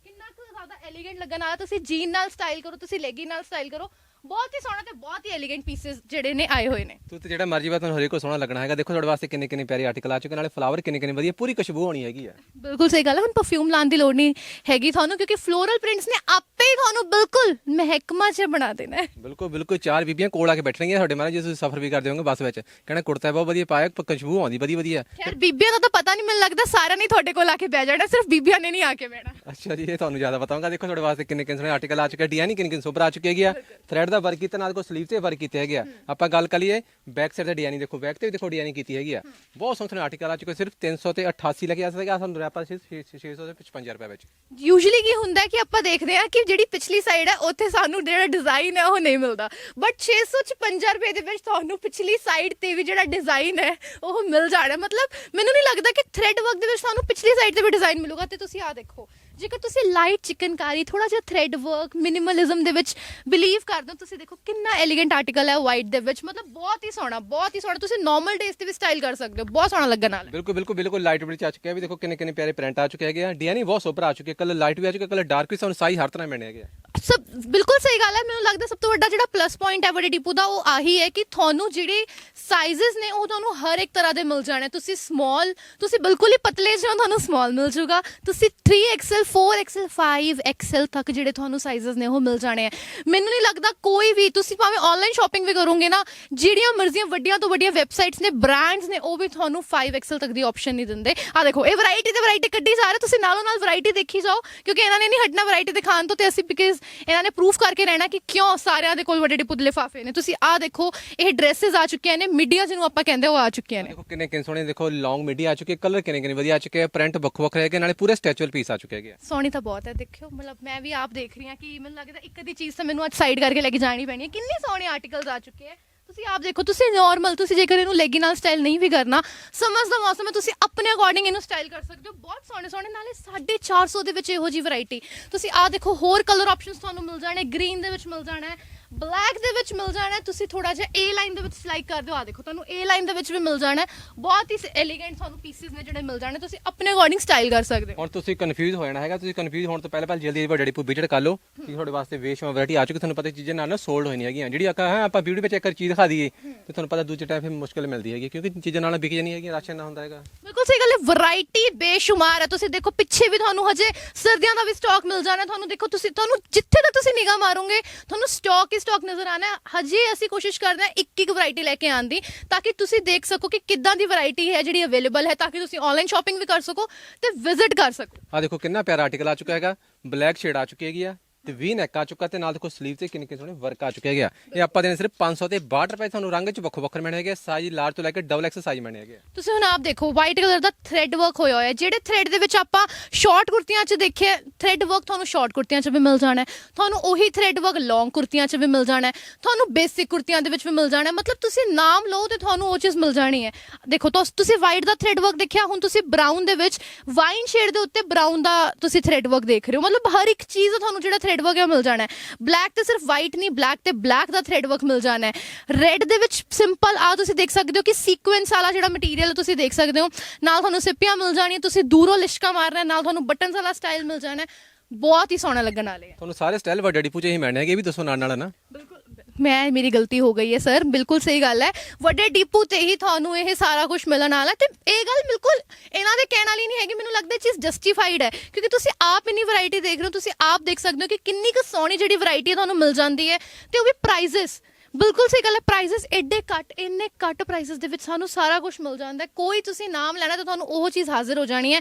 Speaker 1: ਕਿੰਨਾ ਐਲੀਗੈਂਟ ਲੱਗਣ ਆਇਆ ਤੁਸੀਂ ਜੀਨ ਨਾਲ ਸਟਾਈਲ ਕਰੋ ਤੁਸੀਂ ਲੈਗੀ ਨਾਲ ਸਟਾਈਲ ਕਰੋ। ਬਹੁਤ ਹੀ ਸੋਹਣਾ ਤੇ ਬਹੁਤ ਹੀ ਐਲੀਗੈਂਟ ਪੀਸਸ ਜਿਹੜੇ ਨੇ ਆਏ ਹੋਏ ਨੇ।
Speaker 2: ਤੂੰ ਤੇ ਜਿਹੜਾ ਮਰਜ਼ੀ ਵਾ ਤੁਹਾਨੂੰ ਹਰੇਕ ਕੋ ਸੋਹਣਾ ਲੱਗਣਾ ਹੈਗਾ ਦੇਖੋ ਤੁਹਾਡੇ ਵਾਸਤੇ ਕਿੰਨੇ ਕਿੰਨੇ ਪਿਆਰੇ ਆਰਟੀਕਲ ਆ ਚੁੱਕੇ ਨਾਲੇ ਫਲਾਵਰ ਕਿੰਨੇ ਕਿੰਨੇ ਵਧੀਆ ਪੂਰੀ ਖੁਸ਼ਬੂ ਹੋਣੀ ਹੈਗੀ ਆ।
Speaker 1: ਬਿਲਕੁਲ ਸਹੀ ਗੱਲ ਹੈ ਹੁਣ ਪਰਫਿਊਮ ਲਾਉਣ ਦੀ ਲੋੜ ਨਹੀਂ ਹੈਗੀ ਤੁਹਾਨੂੰ ਕਿਉਂਕਿ ਫਲੋਰਲ ਪ੍ਰਿੰਟਸ ਨੇ ਆਪੇ ਹੀ ਤੁਹਾਨੂੰ ਬਿਲਕੁਲ ਮਹਿਕਮਾ ਜਿਹਾ ਬਣਾ ਦੇਣਾ ਹੈ।
Speaker 2: ਬਿਲਕੁਲ ਬਿਲਕੁਲ ਚਾਰ ਬੀਬੀਆਂ ਕੋਲ ਆ ਕੇ ਬੈਠਣਗੀਆਂ ਤੁਹਾਡੇ ਮਾਰੇ ਜੇ ਤੁਸੀਂ ਸਫ਼ਰ ਵੀ ਕਰਦੇ ਹੋਗੇ ਬੱਸ ਵਿੱਚ। ਕਹਿਣਾ ਕੁੜਤਾ ਬਹੁਤ ਵਧੀਆ ਪਾਇਆ ਪਰ ਖੁਸ਼ਬੂ ਆਉਂਦੀ ਵਧੀਆ ਵਧੀਆ।
Speaker 1: ਖੈਰ ਬੀਬੀਆਂ ਦਾ ਤਾਂ ਪਤਾ ਨਹੀਂ ਮੈਨੂੰ ਲੱਗਦਾ ਸਾਰਿਆਂ ਨੇ ਤੁਹਾਡੇ ਕੋਲ ਆ ਕੇ ਬਹਿ ਜਾਣਾ ਸਿਰਫ ਬੀਬੀਆਂ ਨੇ ਨਹੀਂ ਆ ਕੇ ਬਹਿਣਾ।
Speaker 2: ਅੱਛਾ ਜੀ ਇਹ ਤੁਹਾਨੂੰ ਜ਼ਿਆਦਾ ਪਤਾ ਹੋਗਾ ਦੇਖੋ ਤੁਹਾਡੇ ਵਾਸਤੇ ਕਿੰਨੇ ਕਿੰਨੇ ਸੋਹਣੇ ਆਰਟੀਕਲ ਆ ਚੁੱਕੇ ਡਿਜ਼ਾਈਨ ਕਿੰਨੇ ਕਿੰਨੇ ਸੋਬਰ ਆ ਚੁੱਕੇ ਹੈਗੇ ਆ। ਥ੍ਰੈਡ ਦਾ ਵਰਕ ਕੀਤਾ ਨਾਲ ਕੋ ਸਲੀਵ ਤੇ ਵਰਕ ਕੀਤੇ ਹੈਗੇ ਆ। ਆਪਾਂ ਗੱਲ ਕਰੀਏ ਬੈਕ ਸਾਈਡ ਦਾ ਡਿਜ਼ਾਈਨ ਦੇਖੋ ਬੈਕ ਤੇ ਵੀ ਦੇਖੋ ਡਿਜ਼ਾਈਨ ਕੀਤੀ ਹੈਗੀ ਆ। ਬਹੁਤ ਸੋਹਣੇ ਆਰਟੀਕਲ ਆ ਚੁੱਕੇ ਸਿਰਫ 300 ਤੇ 88 ਲੈ ਕੇ ਆ ਸਕਦਾ ਸਾਨੂੰ ਰੈਪਰ 600 ਤੇ 55 ਰੁਪਏ ਵਿੱਚ।
Speaker 1: ਯੂਜੂਲੀ ਕੀ ਹੁੰਦਾ ਕਿ ਆਪਾਂ ਦੇਖਦੇ ਹਾਂ ਕਿ ਜਿਹੜੀ ਪਿਛਲੀ ਸਾਈਡ ਹੈ ਉੱਥੇ ਸਾਨੂੰ ਜਿਹੜਾ ਡਿਜ਼ਾਈਨ ਹੈ ਉਹ ਨਹੀਂ ਮਿਲਦਾ। ਬਟ 655 ਰੁਪਏ ਦੇ ਵਿੱਚ ਤੁਹਾਨੂੰ ਪਿਛਲੀ ਸਾਈਡ ਤੇ ਵੀ ਜਿਹੜਾ ਡਿਜ਼ਾਈਨ ਹੈ ਉਹ ਮਿਲ ਜਾਣਾ। ਮਤਲਬ ਮੈਨੂੰ ਨਹੀਂ ਲੱਗਦਾ ਕਿ ਥ੍ਰੈਡ ਵਰਕ ਦੇ ਵਿੱਚ ਤੁਹਾਨੂੰ ਪਿਛਲੀ ਸਾਈਡ ਤੇ ਵੀ ਡਿਜ਼ਾਈਨ ਮਿਲੂਗਾ। ਤੇ ਤੁਸੀਂ ਆ ਦੇਖੋ ਜੇਕਰ ਤੁਸੀਂ ਲਾਈਟ ਚਿਕਨਕਾਰੀ ਥੋੜਾ ਜਿਹਾ ਥ੍ਰੈਡ ਵਰਕ ਮਿਨੀਮਲਿਜ਼ਮ ਦੇ ਵਿੱਚ ਬਿਲੀਵ ਕਰਦੇ ਹੋ ਤੁਸੀਂ ਦੇਖੋ ਕਿੰਨਾ ਐਲੀਗੈਂਟ ਆਰਟੀਕਲ ਹੈ ਵਾਈਟ ਦੇ ਵਿੱਚ। ਮਤਲਬ ਬਹੁਤ ਹੀ ਸੋਹਣਾ ਬਹੁਤ ਹੀ ਸੋਹਣਾ। ਤੁਸੀਂ ਨਾਰਮਲ ਡੇਜ਼ ਤੇ ਵੀ ਸਟਾਈਲ ਕਰ ਸਕਦੇ ਹੋ। ਬਹੁਤ ਸੋਹਣਾ ਲੱਗਣ ਵਾਲਾ ਹੈ।
Speaker 2: ਬਿਲਕੁਲ ਬਿਲਕੁਲ ਬਿਲਕੁਲ ਲਾਈਟ ਵਿੱਚ ਆ ਚੁੱਕੇ ਆ ਵੀ ਦੇਖੋ ਕਿੰਨੇ ਕਿੰਨੇ ਪਿਆਰੇ ਪ੍ਰਿੰਟ ਆ ਚੁੱਕੇ ਹੈਗੇ ਆ। ਡਿਜ਼ਾਈਨ ਬਹੁਤ ਸੋਬਰ ਆ ਚੁੱਕੇ ਕਲਰ ਲਾਈਟ ਵੀ ਆ ਚੁੱਕੇ ਕਲਰ ਡਾਰਕ ਵੀ ਸਾਨੂੰ ਸਾਈ ਹਰ ਤਰ੍ਹਾਂ ਮਿਲਣੇ ਹੈਗੇ ਆ।
Speaker 1: ਸਭ ਬਿਲਕੁਲ ਸਹੀ ਗੱਲ ਹੈ। ਮੈਨੂੰ ਲੱਗਦਾ ਸਭ ਤੋਂ ਵੱਡਾ ਜਿਹੜਾ ਪਲੱਸ ਪੁਆਇੰਟ ਹੈ ਵੱਡੇ ਡਿਪੂ ਦਾ ਉਹ ਆਹੀ ਹੈ ਕਿ ਤੁਹਾਨੂੰ ਜਿਹੜੇ ਸਾਈਜ਼ਸ ਨੇ ਉਹ ਤੁਹਾਨੂੰ ਹਰ ਇੱਕ ਤਰ੍ਹਾਂ ਦੇ ਮਿਲ ਜਾਣੇ। ਤੁਸੀਂ ਸਮਾਲ ਤੁਸੀਂ ਬਿਲਕੁਲ ਹੀ ਪਤਲੇ ਜਿਹੇ ਹੋ ਤੁਹਾਨੂੰ ਸਮਾਲ ਮਿਲ ਜਾਊਗਾ। ਤੁਸੀਂ 3XL 4XL 5XL ਤੱਕ ਜਿਹੜੇ ਤੁਹਾਨੂੰ ਸਾਈਜ਼ਸ ਨੇ ਉਹ ਮਿਲ ਜਾਣੇ ਆ। ਮੈਨੂੰ ਨਹੀਂ ਲੱਗਦਾ ਕੋਈ ਵੀ, ਤੁਸੀਂ ਭਾਵੇਂ ਆਨਲਾਈਨ ਸ਼ਾਪਿੰਗ ਵੀ ਕਰੋਗੇ ਨਾ, ਜਿਹੜੀਆਂ ਮਰਜ਼ੀਆਂ ਵੱਡੀਆਂ ਤੋਂ ਵੱਡੀਆਂ ਵੈਬਸਾਈਟਸ ਨੇ ਬ੍ਰਾਂਡਸ ਨੇ, ਉਹ ਵੀ ਤੁਹਾਨੂੰ 5XL ਤੱਕ ਦੀ ਆਪਸ਼ਨ ਨਹੀਂ ਦਿੰਦੇ। ਆ ਦੇਖੋ, ਇਹ ਵੈਰਾਈਟੀ ਤੇ ਵੈਰਾਈਟੀ ਕੱਢੀ ਜਾ ਰਹੇ, ਤੁਸੀਂ ਨਾਲੋਂ ਨਾਲ ਵੈਰਾਈਟੀ ਦੇਖੀ ਜਾਓ, ਕਿਉਂਕਿ ਇਹਨਾਂ ਨੇ ਨਹੀਂ ਹਟਣਾ ਵੈਰਾਈਟੀ ਦਿਖਾਉਣ ਤੋਂ ਤੇ ਅਸੀਂ ਬਿਕਾਜ਼ ਇਹਨਾਂ ਨੇ ਪ੍ਰੂਫ ਕਰਕੇ ਰਹਿਣਾ ਕਿ ਕਿਉਂ ਸਾਰਿਆਂ ਦੇ ਕੋਲ ਵੱਡੇ ਵੱਡੇ ਪੁਤਲੇ ਫਾਫੇ ਨੇ। ਤੁਸੀਂ ਆਹ ਦੇਖੋ, ਇਹ ਡਰੈਸਸ ਆ ਚੁੱਕੀਆਂ ਨੇ ਮੀਡੀਆ ਜਿਹਨੂੰ ਆਪਾਂ ਕਹਿੰਦੇ ਉਹ ਆ ਚੁੱਕੀਆਂ ਨੇ।
Speaker 2: ਦੇਖੋ ਕਿੰਨੇ ਕਿੰਨੇ ਸੋਹਣੇ, ਦੇਖੋ ਲੌਂਗ ਮਿਡੀ ਆ ਚੁੱਕੇ ਕਲਰ ਕਿੰਨੇ ਕਿੰਨੇ ਵਧੀਆ ਆ ਚੁੱਕੇ ਆ ਪ੍ਰਿੰਟ ਵੱਖ ਵੱਖ ਹੈਗੇ ਨਾਲੇ ਪੂਰੇ ਸਟੈਚੁਅਲ ਪੀਸ ਆ ਚੁੱਕੇ ਹੈਗੇ। ਆ
Speaker 1: ਸੋਹਣੀ ਤਾਂ ਬਹੁਤ ਹੈ, ਦੇਖਿਓ, ਮਤਲਬ ਮੈਂ ਵੀ ਆਪ ਦੇਖ ਰਹੀ ਹਾਂ ਕਿ ਮੈਨੂੰ ਲੱਗਦਾ ਇੱਕ ਅੱਧੀ ਚੀਜ਼ ਤਾਂ ਮੈਨੂੰ ਅੱਜ ਸਾਈਡ ਕਰਕੇ ਲੈ ਕੇ ਜਾਣੀ ਪੈਣੀ ਹੈ। ਕਿੰਨੇ ਸੋਹਣੇ ਆਰਟੀਕਲਸ ਆ ਚੁੱਕੇ ਹੈ। ਤੁਸੀਂ ਆਪ ਦੇਖੋ, ਤੁਸੀਂ ਨਾਰਮਲ ਤੁਸੀਂ ਜੇਕਰ ਇਹਨੂੰ ਲੈਗੀ ਨਾਲ ਸਟਾਈਲ ਨਹੀਂ ਵੀ ਕਰਨਾ, ਸਮਝ ਦਾ ਮੌਸਮ ਹੈ, ਤੁਸੀਂ ਆਪਣੇ ਅਕੋਰਡਿੰਗ ਇਹਨੂੰ ਸਟਾਈਲ ਕਰ ਸਕਦੇ ਹੋ। ਬਹੁਤ ਸੋਹਣੇ ਸੋਹਣੇ, ਨਾਲੇ 450 ਦੇ ਵਿੱਚ ਇਹੋ ਜੀ ਵੈਰਾਈਟੀ ਤੁਸੀਂ ਆ ਦੇਖੋ, ਹੋਰ ਕਲਰ ਆਪਸ਼ਨਸ ਤੁਹਾਨੂੰ ਮਿਲ ਜਾਣੇ ਗ੍ਰੀਨ ਦੇ ਵਿੱਚ ਮਿਲ ਜਾਣਾ ਹੈ ਬਲੈਕ ਦੇ ਵਿੱਚ ਮਿਲ ਜਾਣਾ ਤੁਸੀਂ ਥੋੜਾ ਜਿਹਾ ਏ ਲਾਈਨ ਦੇ ਵਿੱਚ ਸਲਾਈਕ ਕਰ ਦਿਓ। ਆ ਦੇਖੋ ਤੁਹਾਨੂੰ ਏ ਲਾਈਨ ਦੇ ਵਿੱਚ ਵੀ ਮਿਲ ਜਾਣਾ। ਬਹੁਤ ਹੀ ਐਲੀਗੈਂਟ ਤੁਹਾਨੂੰ ਪੀਸਿਸ ਨੇ ਜਿਹੜੇ ਮਿਲ ਜਾਣੇ ਤੁਸੀਂ ਆਪਣੇ ਅਕੋਰਡਿੰਗ ਸਟਾਈਲ ਕਰ ਸਕਦੇ ਹੋ।
Speaker 2: ਹੁਣ ਤੁਸੀਂ ਕਨਫਿਊਜ਼ ਹੋ ਜਾਣਾ ਹੈਗਾ ਤੁਸੀਂ ਕਨਫਿਊਜ਼ ਹੋਣ ਤੋਂ ਪਹਿਲਾਂ ਪਹਿਲਾਂ ਜਲਦੀ ਵੱਡੇ ਡਿਪੂ ਵਿਜ਼ਿਟ ਕਰ ਲਓ। ਕਿ ਤੁਹਾਡੇ ਵਾਸਤੇ ਵੇਸ਼ ਵੈਰਾਈਟੀ ਆ ਚੁੱਕੀ ਤੁਹਾਨੂੰ ਪਤਾ ਚੀਜ਼ਾਂ ਨਾਲ ਨਾ ਸੋਲਡ ਨਹੀਂ ਹੈਗੀਆਂ। ਜਿਹੜੀ ਹਾਂ ਆਪਾਂ ਵੀਡੀਓ ਵਿੱਚ ਇੱਕ ਚੀਜ਼ ਦਿਖਾ ਦਈਏ ਤੇ ਤੁਹਾਨੂੰ ਪਤਾ ਦੂਜੇ ਟਾਈਮ ਫਿਰ ਮੁਸ਼ਕਲ ਮਿਲਦੀ ਹੈਗੀ ਕਿਉਂਕਿ ਚੀਜ਼ਾਂ ਨਾਲ ਵਿਕ ਜਾਂਦੀਆਂ ਹੈਗੀਆਂ ਰਾਸ਼ਨ ਨਾ ਹੁੰਦਾ ਹੈਗਾ।
Speaker 1: ਬਿਲਕੁਲ ਸਹੀ ਗੱਲ ਹੈ ਵੈਰਾਈਟੀ ਬੇਸ਼ੁਮਾਰ ਹੈ। ਤੁਸੀਂ ਦੇਖੋ ਪਿੱਛੇ ਵੀ ਤੁਹਾਨੂੰ ਹਜੇ ਸਰਦੀਆਂ ਦਾ ਵੀ ਸਟਾਕ ਮਿਲ ਜਾਣਾ ਤੁਹਾਨੂੰ ਦੇਖੋ ਤੁਸੀਂ ਤੁਹਾਨੂੰ ਜਿੱਥੇ ਤੱਕ ਤੁਸੀਂ ਨਿਗਾਹ ਮਾਰੋਗੇ ਤੁਹਾਨੂੰ ਸਟਾਕ ਸਟਾਕ ਨਜ਼ਰ ਆਣਾ ਹਜੇ ਅਸੀਂ ਕੋਸ਼ਿਸ਼ ਕਰਦੇ ਹਾਂ ਇੱਕ ਇੱਕ ਵੈਰਾਈਟੀ ਲੈ ਕੇ ਆਉਣ ਦੀ, ਤਾਂ ਕਿ ਤੁਸੀਂ ਦੇਖ ਸਕੋ ਕਿ ਕਿੱਦਾਂ ਦੀ ਵੈਰਾਈਟੀ ਹੈ ਜਿਹੜੀ ਅਵੇਲੇਬਲ ਹੈ, ਤਾਂ ਕਿ ਤੁਸੀਂ ਆਨਲਾਈਨ ਸ਼ਾਪਿੰਗ ਵੀ ਕਰ ਸਕੋ ਤੇ ਵਿਜ਼ਿਟ ਕਰ ਸਕੋ।
Speaker 2: ਆ ਦੇਖੋ ਕਿੰਨਾ ਪਿਆਰਾ ਆਰਟੀਕਲ ਆ ਚੁੱਕਾ ਹੈਗਾ। ਬਲੈਕ ਸ਼ੇਡ ਆ ਚੁੱਕੀ ਹੈਗੀ ਆ। ਤੇ ਵੀ ਨੈਕ ਆ ਚੁੱਕਾ ਤੇ ਨਾਲ ਦੇਖੋ ਸਲੀਵ ਤੇ ਕਿੰਨੇ ਕਿੰਨੇ ਸੋਹਣੇ ਵਰਕ ਆ ਚੁੱਕਿਆ ਗਿਆ ਇਹ ਆਪਾਂ ਦੇਣੇ ਸਿਰਫ 500 ਤੇ 62 ਰੁਪਏ ਤੁਹਾਨੂੰ ਰੰਗ ਚ ਵੱਖੋ ਵੱਖਰੇ ਮਿਲਣੇ ਹੈਗੇ ਸਾਈਜ਼ ਲਾਰਜ ਤੋਂ ਲੈ ਕੇ ਡਬਲ ਐਕਸ ਸਾਈਜ਼ ਮਿਲਣੇ ਹੈਗੇ
Speaker 1: ਤੁਸੀਂ ਹੁਣ ਆਪ ਦੇਖੋ ਵਾਈਟ ਕਲਰ ਦਾ ਥ੍ਰੈਡ ਵਰਕ ਹੋਇਆ ਹੋਇਆ। ਜਿਹੜੇ ਥ੍ਰੈਡ ਦੇ ਵਿੱਚ ਆਪਾਂ ਸ਼ਾਰਟ ਕੁਰਤੀਆਂ 'ਚ ਦੇਖਿਆ ਥ੍ਰੈਡ ਵਰਕ ਤੁਹਾਨੂੰ ਸ਼ਾਰਟ ਕੁਰਤੀਆਂ 'ਚ ਵੀ ਮਿਲ ਜਾਣਾ ਤੁਹਾਨੂੰ ਉਹੀ ਥ੍ਰੈਡ ਵਰਕ ਲੌਂਗ ਕੁਰਤੀਆਂ 'ਚ ਵੀ ਮਿਲ ਜਾਣਾ ਤੁਹਾਨੂੰ ਬੇਸਿਕ ਕੁਰਤੀਆਂ ਦੇ ਵਿੱਚ ਵੀ ਮਿਲ ਜਾਣਾ ਮਤਲਬ ਤੁਸੀਂ ਨਾਮ ਲਓ ਤੇ ਤੁਹਾਨੂੰ ਉਹ ਚੀਜ਼ ਮਿਲ ਜਾਣੀ ਹੈ। ਦੇਖੋ, ਤੁਸੀਂ ਵਾਈਟ ਦਾ ਥ੍ਰੈਡ ਵਰਕ ਦੇਖਿਆ, ਹੁਣ ਤੁਸੀਂ ਬਰਾਊਨ ਦੇ ਵਿੱਚ ਵਾਈਨ ਸ਼ੇਡ ਦੇ ਉੱਤੇ ਬਰਾਊਨ ਦਾ ਤੁਸੀਂ ਥ੍ਰੈਡ ਵਰਕ ਦੇਖ ਰਹੇ ਹੋ। ਮਤਲਬ ਹਰ ਇੱਕ ਚੀਜ਼ ਤੁਹਾਨੂੰ ਜਿਹੜਾ ਥ੍ਰੈਡ ਵਰਕ ਹੈ ਉਹ ਮਿਲ ਜਾਣਾ ਹੈ? ਬਲੈਕ ਤੇ ਸਿਰਫ ਵਾਈਟ ਨਹੀਂ ਬਲੈਕ ਤੇ ਬਲੈਕ ਦਾ ਥ੍ਰੈਡ ਵਰਕ ਮਿਲ ਜਾਣਾ ਹੈ। ਰੈੱਡ ਦੇ ਵਿੱਚ ਸਿੰਪਲ ਆ ਤੁਸੀਂ ਦੇਖ ਸਕਦੇ ਹੋ ਕਿ ਸੀਕੁਐਂਸ ਵਾਲਾ ਜਿਹੜਾ ਮਟੀਰੀਅਲ ਤੁਸੀਂ ਦੇਖ ਸਕਦੇ ਹੋ। ਨਾਲ ਤੁਹਾਨੂੰ ਸਿੱਪੀਆਂ ਮਿਲ ਜਾਣੀਆਂ ਤੁਸੀਂ ਦੂਰੋਂ ਲਿਸ਼ਕਾ ਮਾਰਨਾ ਹੈ, ਨਾਲ ਤੁਹਾਨੂੰ ਬਟਨਸ ਵਾਲਾ ਸਟਾਈਲ ਮਿਲ ਜਾਣਾ ਹੈ। ਬਹੁਤ ਹੀ ਸੋਹਣਾ ਲੱਗਣ ਵਾਲੇ ਹੈ।
Speaker 2: ਤੁਹਾਨੂੰ ਸਾਰੇ ਸਟਾਈਲ ਵੱਡੇ ਡਿਪੂ ਚ ਹੀ ਮਿਲਣੇ ਹੈਗੇ ਇਹ ਵੀ ਦੱਸੋ ਨਾਲ ਨਾਲ ਨਾ?
Speaker 1: ਬਿਲਕੁਲ। ਮੈਂ, ਮੇਰੀ ਗਲਤੀ ਹੋ ਗਈ ਹੈ, ਸਰ। ਬਿਲਕੁਲ ਸਹੀ ਗੱਲ ਹੈ। ਵੱਡੇ ਡੀਪੂ ਤੇ ਹੀ ਤੁਹਾਨੂੰ ਇਹ ਸਾਰਾ ਕੁਝ ਮਿਲਣ ਵਾਲਾ ਤੇ ਇਹ ਗੱਲ ਬਿਲਕੁਲ ਇਹਨਾਂ ਦੇ ਕਹਿਣ ਵਾਲੀ ਨਹੀਂ ਹੈਗੀ। ਮੈਨੂੰ ਲੱਗਦਾ ਚੀਜ਼ ਜਸਟੀਫਾਈਡ ਹੈ। ਕਿਉਂਕਿ ਤੁਸੀਂ ਆਪ ਇੰਨੀ ਵੈਰਾਈਟੀ ਦੇਖ ਰਹੇ ਹੋ, ਤੁਸੀਂ ਆਪ ਦੇਖ ਸਕਦੇ ਹੋ ਕਿ ਕਿੰਨੀ ਕੁ ਸੋਹਣੀ ਜਿਹੜੀ ਵੈਰਾਈਟੀ ਤੁਹਾਨੂੰ ਮਿਲ ਜਾਂਦੀ ਹੈ। ਤੇ ਉਹ ਵੀ ਪ੍ਰਾਈਜ਼ਸ ਬਿਲਕੁਲ ਸਹੀ ਗੱਲ ਹੈ ਪ੍ਰਾਈਜ਼ਸ ਐਡੇ ਘੱਟ, ਇੰਨੇ ਘੱਟ ਪ੍ਰਾਈਜ਼ਸ ਦੇ ਵਿੱਚ ਸਾਨੂੰ ਸਾਰਾ ਕੁਝ ਮਿਲ ਜਾਂਦਾ ਕੋਈ ਤੁਸੀਂ ਨਾਮ ਲੈਣਾ ਤਾਂ ਤੁਹਾਨੂੰ ਉਹ ਚੀਜ਼ ਹਾਜ਼ਰ ਹੋ ਜਾਣੀ ਹੈ।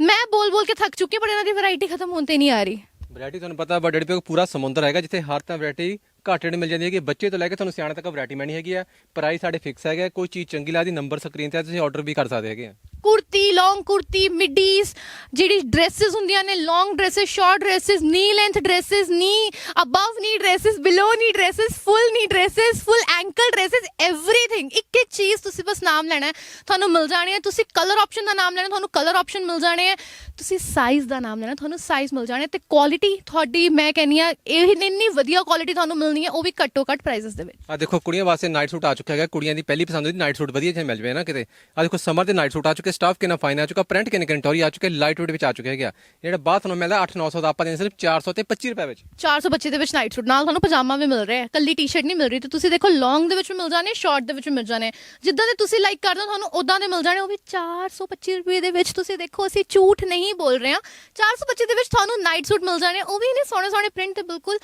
Speaker 1: ਮੈਂ ਬੋਲ ਬੋਲ ਕੇ ਥੱਕ ਚੁੱਕੀ ਪਰ ਇਹਨਾਂ ਦੀ ਵੈਰਾਈਟੀ ਖਤਮ ਹੋਣ ਤੇ ਨਹੀਂ ਆ ਰਹੀ।
Speaker 2: ਵੈਰਾਈਟੀ ਤੁਹਾਨੂੰ ਪਤਾ ਵੱਡੇ ਡਿਪੂ ਪੂਰਾ ਸਮੁੰਦਰ ਹੈਗਾ, ਜਿੱਥੇ ਹਰ ਤਰ੍ਹਾਂ ਵੈਰਾਈਟੀ ਘੱਟ ਰੇਟ ਮਿਲ ਜਾਂਦੀ ਹੈ। ਕਿ ਬੱਚੇ ਤੋਂ ਲੈ ਕੇ ਤੁਹਾਨੂੰ ਸਿਆਣੇ ਤੱਕ ਵੈਰਾਈਟੀ ਮਿਲਣੀ ਹੈਗੀ ਆ ਪ੍ਰਾਈਸ ਸਾਡੇ ਫਿਕਸ ਹੈਗਾ ਕੋਈ ਚੀਜ਼ ਚੰਗੀ ਲੱਗਦੀ ਨੰਬਰ ਸਕਰੀਨ ਤੇ ਆ, ਤੁਸੀਂ ਆਰਡਰ ਵੀ ਕਰ ਸਕਦੇ ਹੈਗੇ ਆ।
Speaker 1: ਕੁਰਤੀ ਲੌਂਗ ਕੁਰਤੀ ਮਿਡੀਜ਼ ਜਿਹੜੀ ਡਰੈਸਸ ਹੁੰਦੀਆਂ ਨੇ long dresses short dresses knee length dresses knee above knee dresses below knee dresses full knee dresses full ankle dresses everything ਇੱਕ ਇੱਕ ਚੀਜ਼ ਤੁਸੀਂ ਬਸ ਨਾਮ ਲੈਣਾ ਹੈ ਤੁਹਾਨੂੰ ਮਿਲ ਜਾਣੀ ਹੈ ਤੁਸੀਂ ਕਲਰ ਆਪਸ਼ਨ ਦਾ ਨਾਮ ਲੈਣਾ ਤੁਹਾਨੂੰ ਕਲਰ ਆਪਸ਼ਨ ਮਿਲ ਜਾਣੇ ਹੈ ਤੁਸੀਂ ਸਾਈਜ਼ ਦਾ ਨਾਮ ਲੈਣਾ ਤੁਹਾਨੂੰ ਸਾਈਜ਼ ਮਿਲ ਜਾਣੇ ਤੇ ਕੁਆਲਿਟੀ ਤੁਹਾਡੀ ਮੈਂ ਕਹਿੰਨੀ ਆ ਇਹ ਇੰਨੀ ਵਧੀਆ ਕੁਆਲਿਟੀ ਤੁਹਾਨੂੰ ਮਿਲਣੀ ਹੈ ਉਹ ਵੀ ਘੱਟੋ ਘੱਟ ਪ੍ਰਾਈਸਸ ਦੇ ਵਿੱਚ
Speaker 2: ਆ ਦੇਖੋ ਕੁੜੀਆਂ ਵਾਸਤੇ ਨਾਈਟ ਸੂਟ ਆ ਚੁੱਕਾ ਹੈਗਾ ਕੁੜੀਆਂ ਦੀ ਪਹਿਲੀ ਪਸੰਦ ਦੀ ਨਾਈਟ ਸੂਟ ਵਧੀਆ ਜਿਹਾ ਮਿਲ ਜਵੇ ਨਾ ਕਿਤੇ ਆ ਦੇਖੋ ਸਮਰ ਦੇ ਨਾਈਟ ਸੂਟ ਆ ਚੁੱਕੇ ਸਟਾਫ ਕਿੰਨਾ ਫਾਈਨ ਆ ਚੁੱਕਾ ਪ੍ਰਿੰਟ ਕਿੰਨੇ ਕੰਟੋਰੀ ਆ ਚੁੱਕੇ ਲਾਈਟ ਵੇਟ ਵਿੱਚ ਆ ਚੁੱਕੇ ਹੈਗਾ ਜਿਹੜਾ ਬਾਅਦ ਤੁਹਾਨੂੰ ਮਿਲਦਾ 8-900 ਦਾ, ਆਪਾਂ ਦੇਣੇ ਸਿਰਫ 400 ਤੇ 25 ਰੁਪਏ ਵਿੱਚ।
Speaker 1: 400 ਦੇ ਵਿੱਚ ਨਾਈਟ ਸੂਟ ਨਾਲ ਤੁਹਾਨੂੰ ਪਜਾਮਾ ਵੀ ਮਿਲ ਰਿਹਾ ਹੈ ਕੱਲੀ ਟੀ-ਸ਼ਰਟ ਨਹੀਂ ਮਿਲ ਰਹੀ, ਤੇ ਤੁਸੀਂ ਦੇਖੋ ਲੌਂਗ ਦੇ ਵਿੱਚ ਮਿਲ ਜਾਣੇ ਸ਼ਾਰਟ ਦੇ ਵਿੱਚ ਮਿਲ ਜਾਣੇ। ਜਿੱਦਾਂ ਦੇ ਤੁਸੀਂ ਲਾਈਕ ਕਰਦੇ ਹੋ, ਤੁਹਾਨੂੰ ਉਦਾਂ ਦੇ ਮਿਲ ਜਾਣੇ, ਉਹ ਵੀ 425 ਰੁਪਏ ਦੇ ਵਿੱਚ ਤੁਸੀਂ ਦੇਖੋ, ਅਸੀਂ ਝੂਠ ਨਹੀਂ ਬੋਲ ਰਹੇ ਹਾਂ। 425 ਦੇ ਵਿੱਚ ਤੁਹਾਨੂੰ ਨਾਈਟ ਸੂਟ ਮਿਲ ਜਾਣੇ, ਉਹ ਵੀ ਨੇ ਸੋਹਣੇ ਸੋਹਣੇ ਪ੍ਰਿੰਟ ਬਿਲਕੁਲ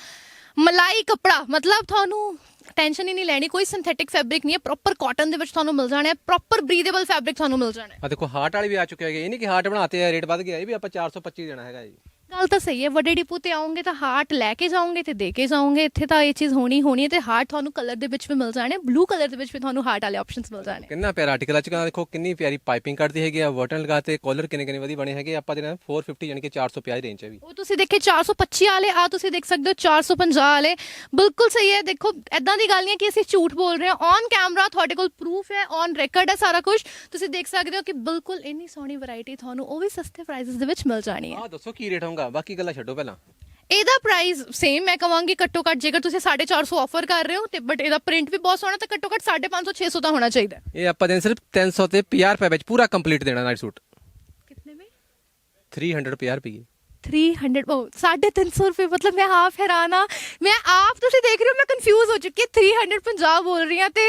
Speaker 1: ਮਲਾਈ ਕਪੜਾ, ਮਤਲਬ ਤੁਹਾਨੂੰ ਟੈਨਸ਼ਨ ਹੀ ਨਹੀਂ ਲੈਣੀ, ਕੋਈ ਸਿੰਥੈਟਿਕ ਫੈਬਰਿਕ ਨਹੀਂ ਹੈ ਪ੍ਰੋਪਰ ਕਾਟਨ ਦੇ ਵਿੱਚ ਤੁਹਾਨੂੰ ਮਿਲ ਜਾਣਾ ਹੈ ਪ੍ਰੋਪਰ ਬਰੀਥੇਬਲ ਫੈਬਰਿਕ ਤੁਹਾਨੂੰ ਮਿਲ ਜਾਣਾ ਹੈ।
Speaker 2: ਆ ਦੇਖੋ ਹਾਰਟ ਵਾਲੇ ਵੀ ਆ ਚੁੱਕੇ ਹੈਗੇ, ਇਹ ਨਹੀਂ ਕਿ ਹਾਰਟ ਬਣਾਤੇ ਆ ਰੇਟ ਵੱਧ ਗਿਆ, ਇਹ ਵੀ ਆਪਾਂ 425 ਦੇਣਾ ਹੈਗਾ ਜੀ।
Speaker 1: ਗੱਲ ਤਾਂ ਸਹੀ ਹੈ ਵੱਡੇ ਡਿਪੂ ਤੇ ਆਉਂਗੇ ਤਾਂ ਹਾਰਟ ਲੈ ਕੇ ਜਾਓਗੇ ਤੇ ਦੇ ਕੇ ਜਾਓਗੇ ਇੱਥੇ ਤਾਂ ਇਹ ਚੀਜ਼ ਹੋਣੀ ਹੋਣੀ ਹੈ ਤੇ ਹਾਰਟ ਤੁਹਾਨੂੰ ਕਲਰ ਦੇ ਵਿੱਚ ਵੀ ਮਿਲ ਜਾਣੇ ਬਲੂ ਕਲਰ ਦੇ ਵਿੱਚ ਵੀ ਤੁਹਾਨੂੰ ਹਾਰਟ ਵਾਲੇ ਆਪਸ਼ਨਸ ਮਿਲ ਜਾਣੇ।
Speaker 2: ਕਿੰਨਾ ਪਿਆਰਾ ਆਰਟੀਕਲ ਆ ਚੁੱਕਾ ਦੇਖੋ ਕਿੰਨੀ ਪਿਆਰੀ ਪਾਈਪਿੰਗ ਕਰਦੀ ਹੈਗੀ ਆ ਬਟਨ ਲਗਾਤੇ ਕਾਲਰ ਕਿੰਨੇ ਕਿੰਨੇ ਵਧੀਆ ਬਣੇ ਹੈਗੇ ਆਪਾਂ ਦੇਣਾ 450 ਯਾਨੀ ਕਿ 450 ਰੇਂਜ ਹੈ ਵੀ।
Speaker 1: ਉਹ ਤੁਸੀਂ ਦੇਖੇ 425 ਵਾਲੇ ਆ ਤੁਸੀਂ ਦੇਖ ਸਕਦੇ ਹੋ 450 ਵਾਲੇ। ਬਿਲਕੁਲ ਸਹੀ ਹੈ ਦੇਖੋ ਐਦਾਂ ਦੀ ਗੱਲ ਨਹੀਂ ਕਿ ਅਸੀਂ ਝੂਠ ਬੋਲ ਰਹੇ ਹਾਂ। ਔਨ ਕੈਮਰਾ ਤੁਹਾਡੇ ਕੋਲ ਪ੍ਰੂਫ ਹੈ ਔਨ ਰਿਕਾਰਡ ਹੈ ਸਾਰਾ ਕੁਝ ਤੁਸੀਂ ਦੇਖ ਸਕਦੇ ਹੋ ਕਿ ਬਿਲਕੁਲ ਇੰਨੀ ਸੋਹਣੀ ਵੈਰਾਈਟੀ ਤੁਹਾਨੂੰ ਉਹ ਵੀ ਸਸਤੇ ਪ੍ਰਾਈਸਸ ਦੇ ਵਿੱਚ ਮਿਲ ਜਾਣੀ ਹੈ।
Speaker 2: ਆ ਦੱਸੋ ਕੀ ਰੇਟ ਹੋਊਗਾ ਬਾਕੀ ਗੱਲਾਂ ਛੱਡੋ ਪਹਿਲਾਂ।
Speaker 1: ਇਹਦਾ ਪ੍ਰਾਈਸ ਸੇਮ ਮੈਂ ਕਵਾਂਗੀ ਘੱਟੋ ਘੱਟ ਜੇਕਰ ਤੁਸੀਂ 450 ਆਫਰ ਕਰ ਰਹੇ ਹੋ ਤੇ ਬਟ ਇਹਦਾ ਪ੍ਰਿੰਟ ਵੀ ਬਹੁਤ ਸੋਹਣਾ ਤਾਂ ਘੱਟੋ ਘੱਟ 550 600 ਤਾਂ ਹੋਣਾ ਚਾਹੀਦਾ ਹੈ।
Speaker 2: ਇਹ ਆਪਾਂ ਦੇਣਾ ਸਿਰਫ 300 ਤੇ 50 ਰੁਪਏ ਵਿੱਚ ਪੂਰਾ ਕੰਪਲੀਟ ਦੇਣਾ ਨਾਈਟ ਸੂਟ।
Speaker 1: ਕਿੰਨੇ ਵਿੱਚ?
Speaker 2: 350 ਰੁਪਏ।
Speaker 1: 300 ਉਹ 350 ਰੁਪਏ, ਮਤਲਬ ਮੈਂ ਹਾਫ ਹੈਰਾਨ ਆ। ਮੈਂ ਆਪ ਤੁਸੀਂ ਦੇਖ ਰਹੇ ਹੋ, ਮੈਂ ਕਨਫਿਊਜ਼ ਹੋ ਚੁੱਕੀ ਹਾਂ। 350 ਬੋਲ ਰਹੀ ਹਾਂ ਤੇ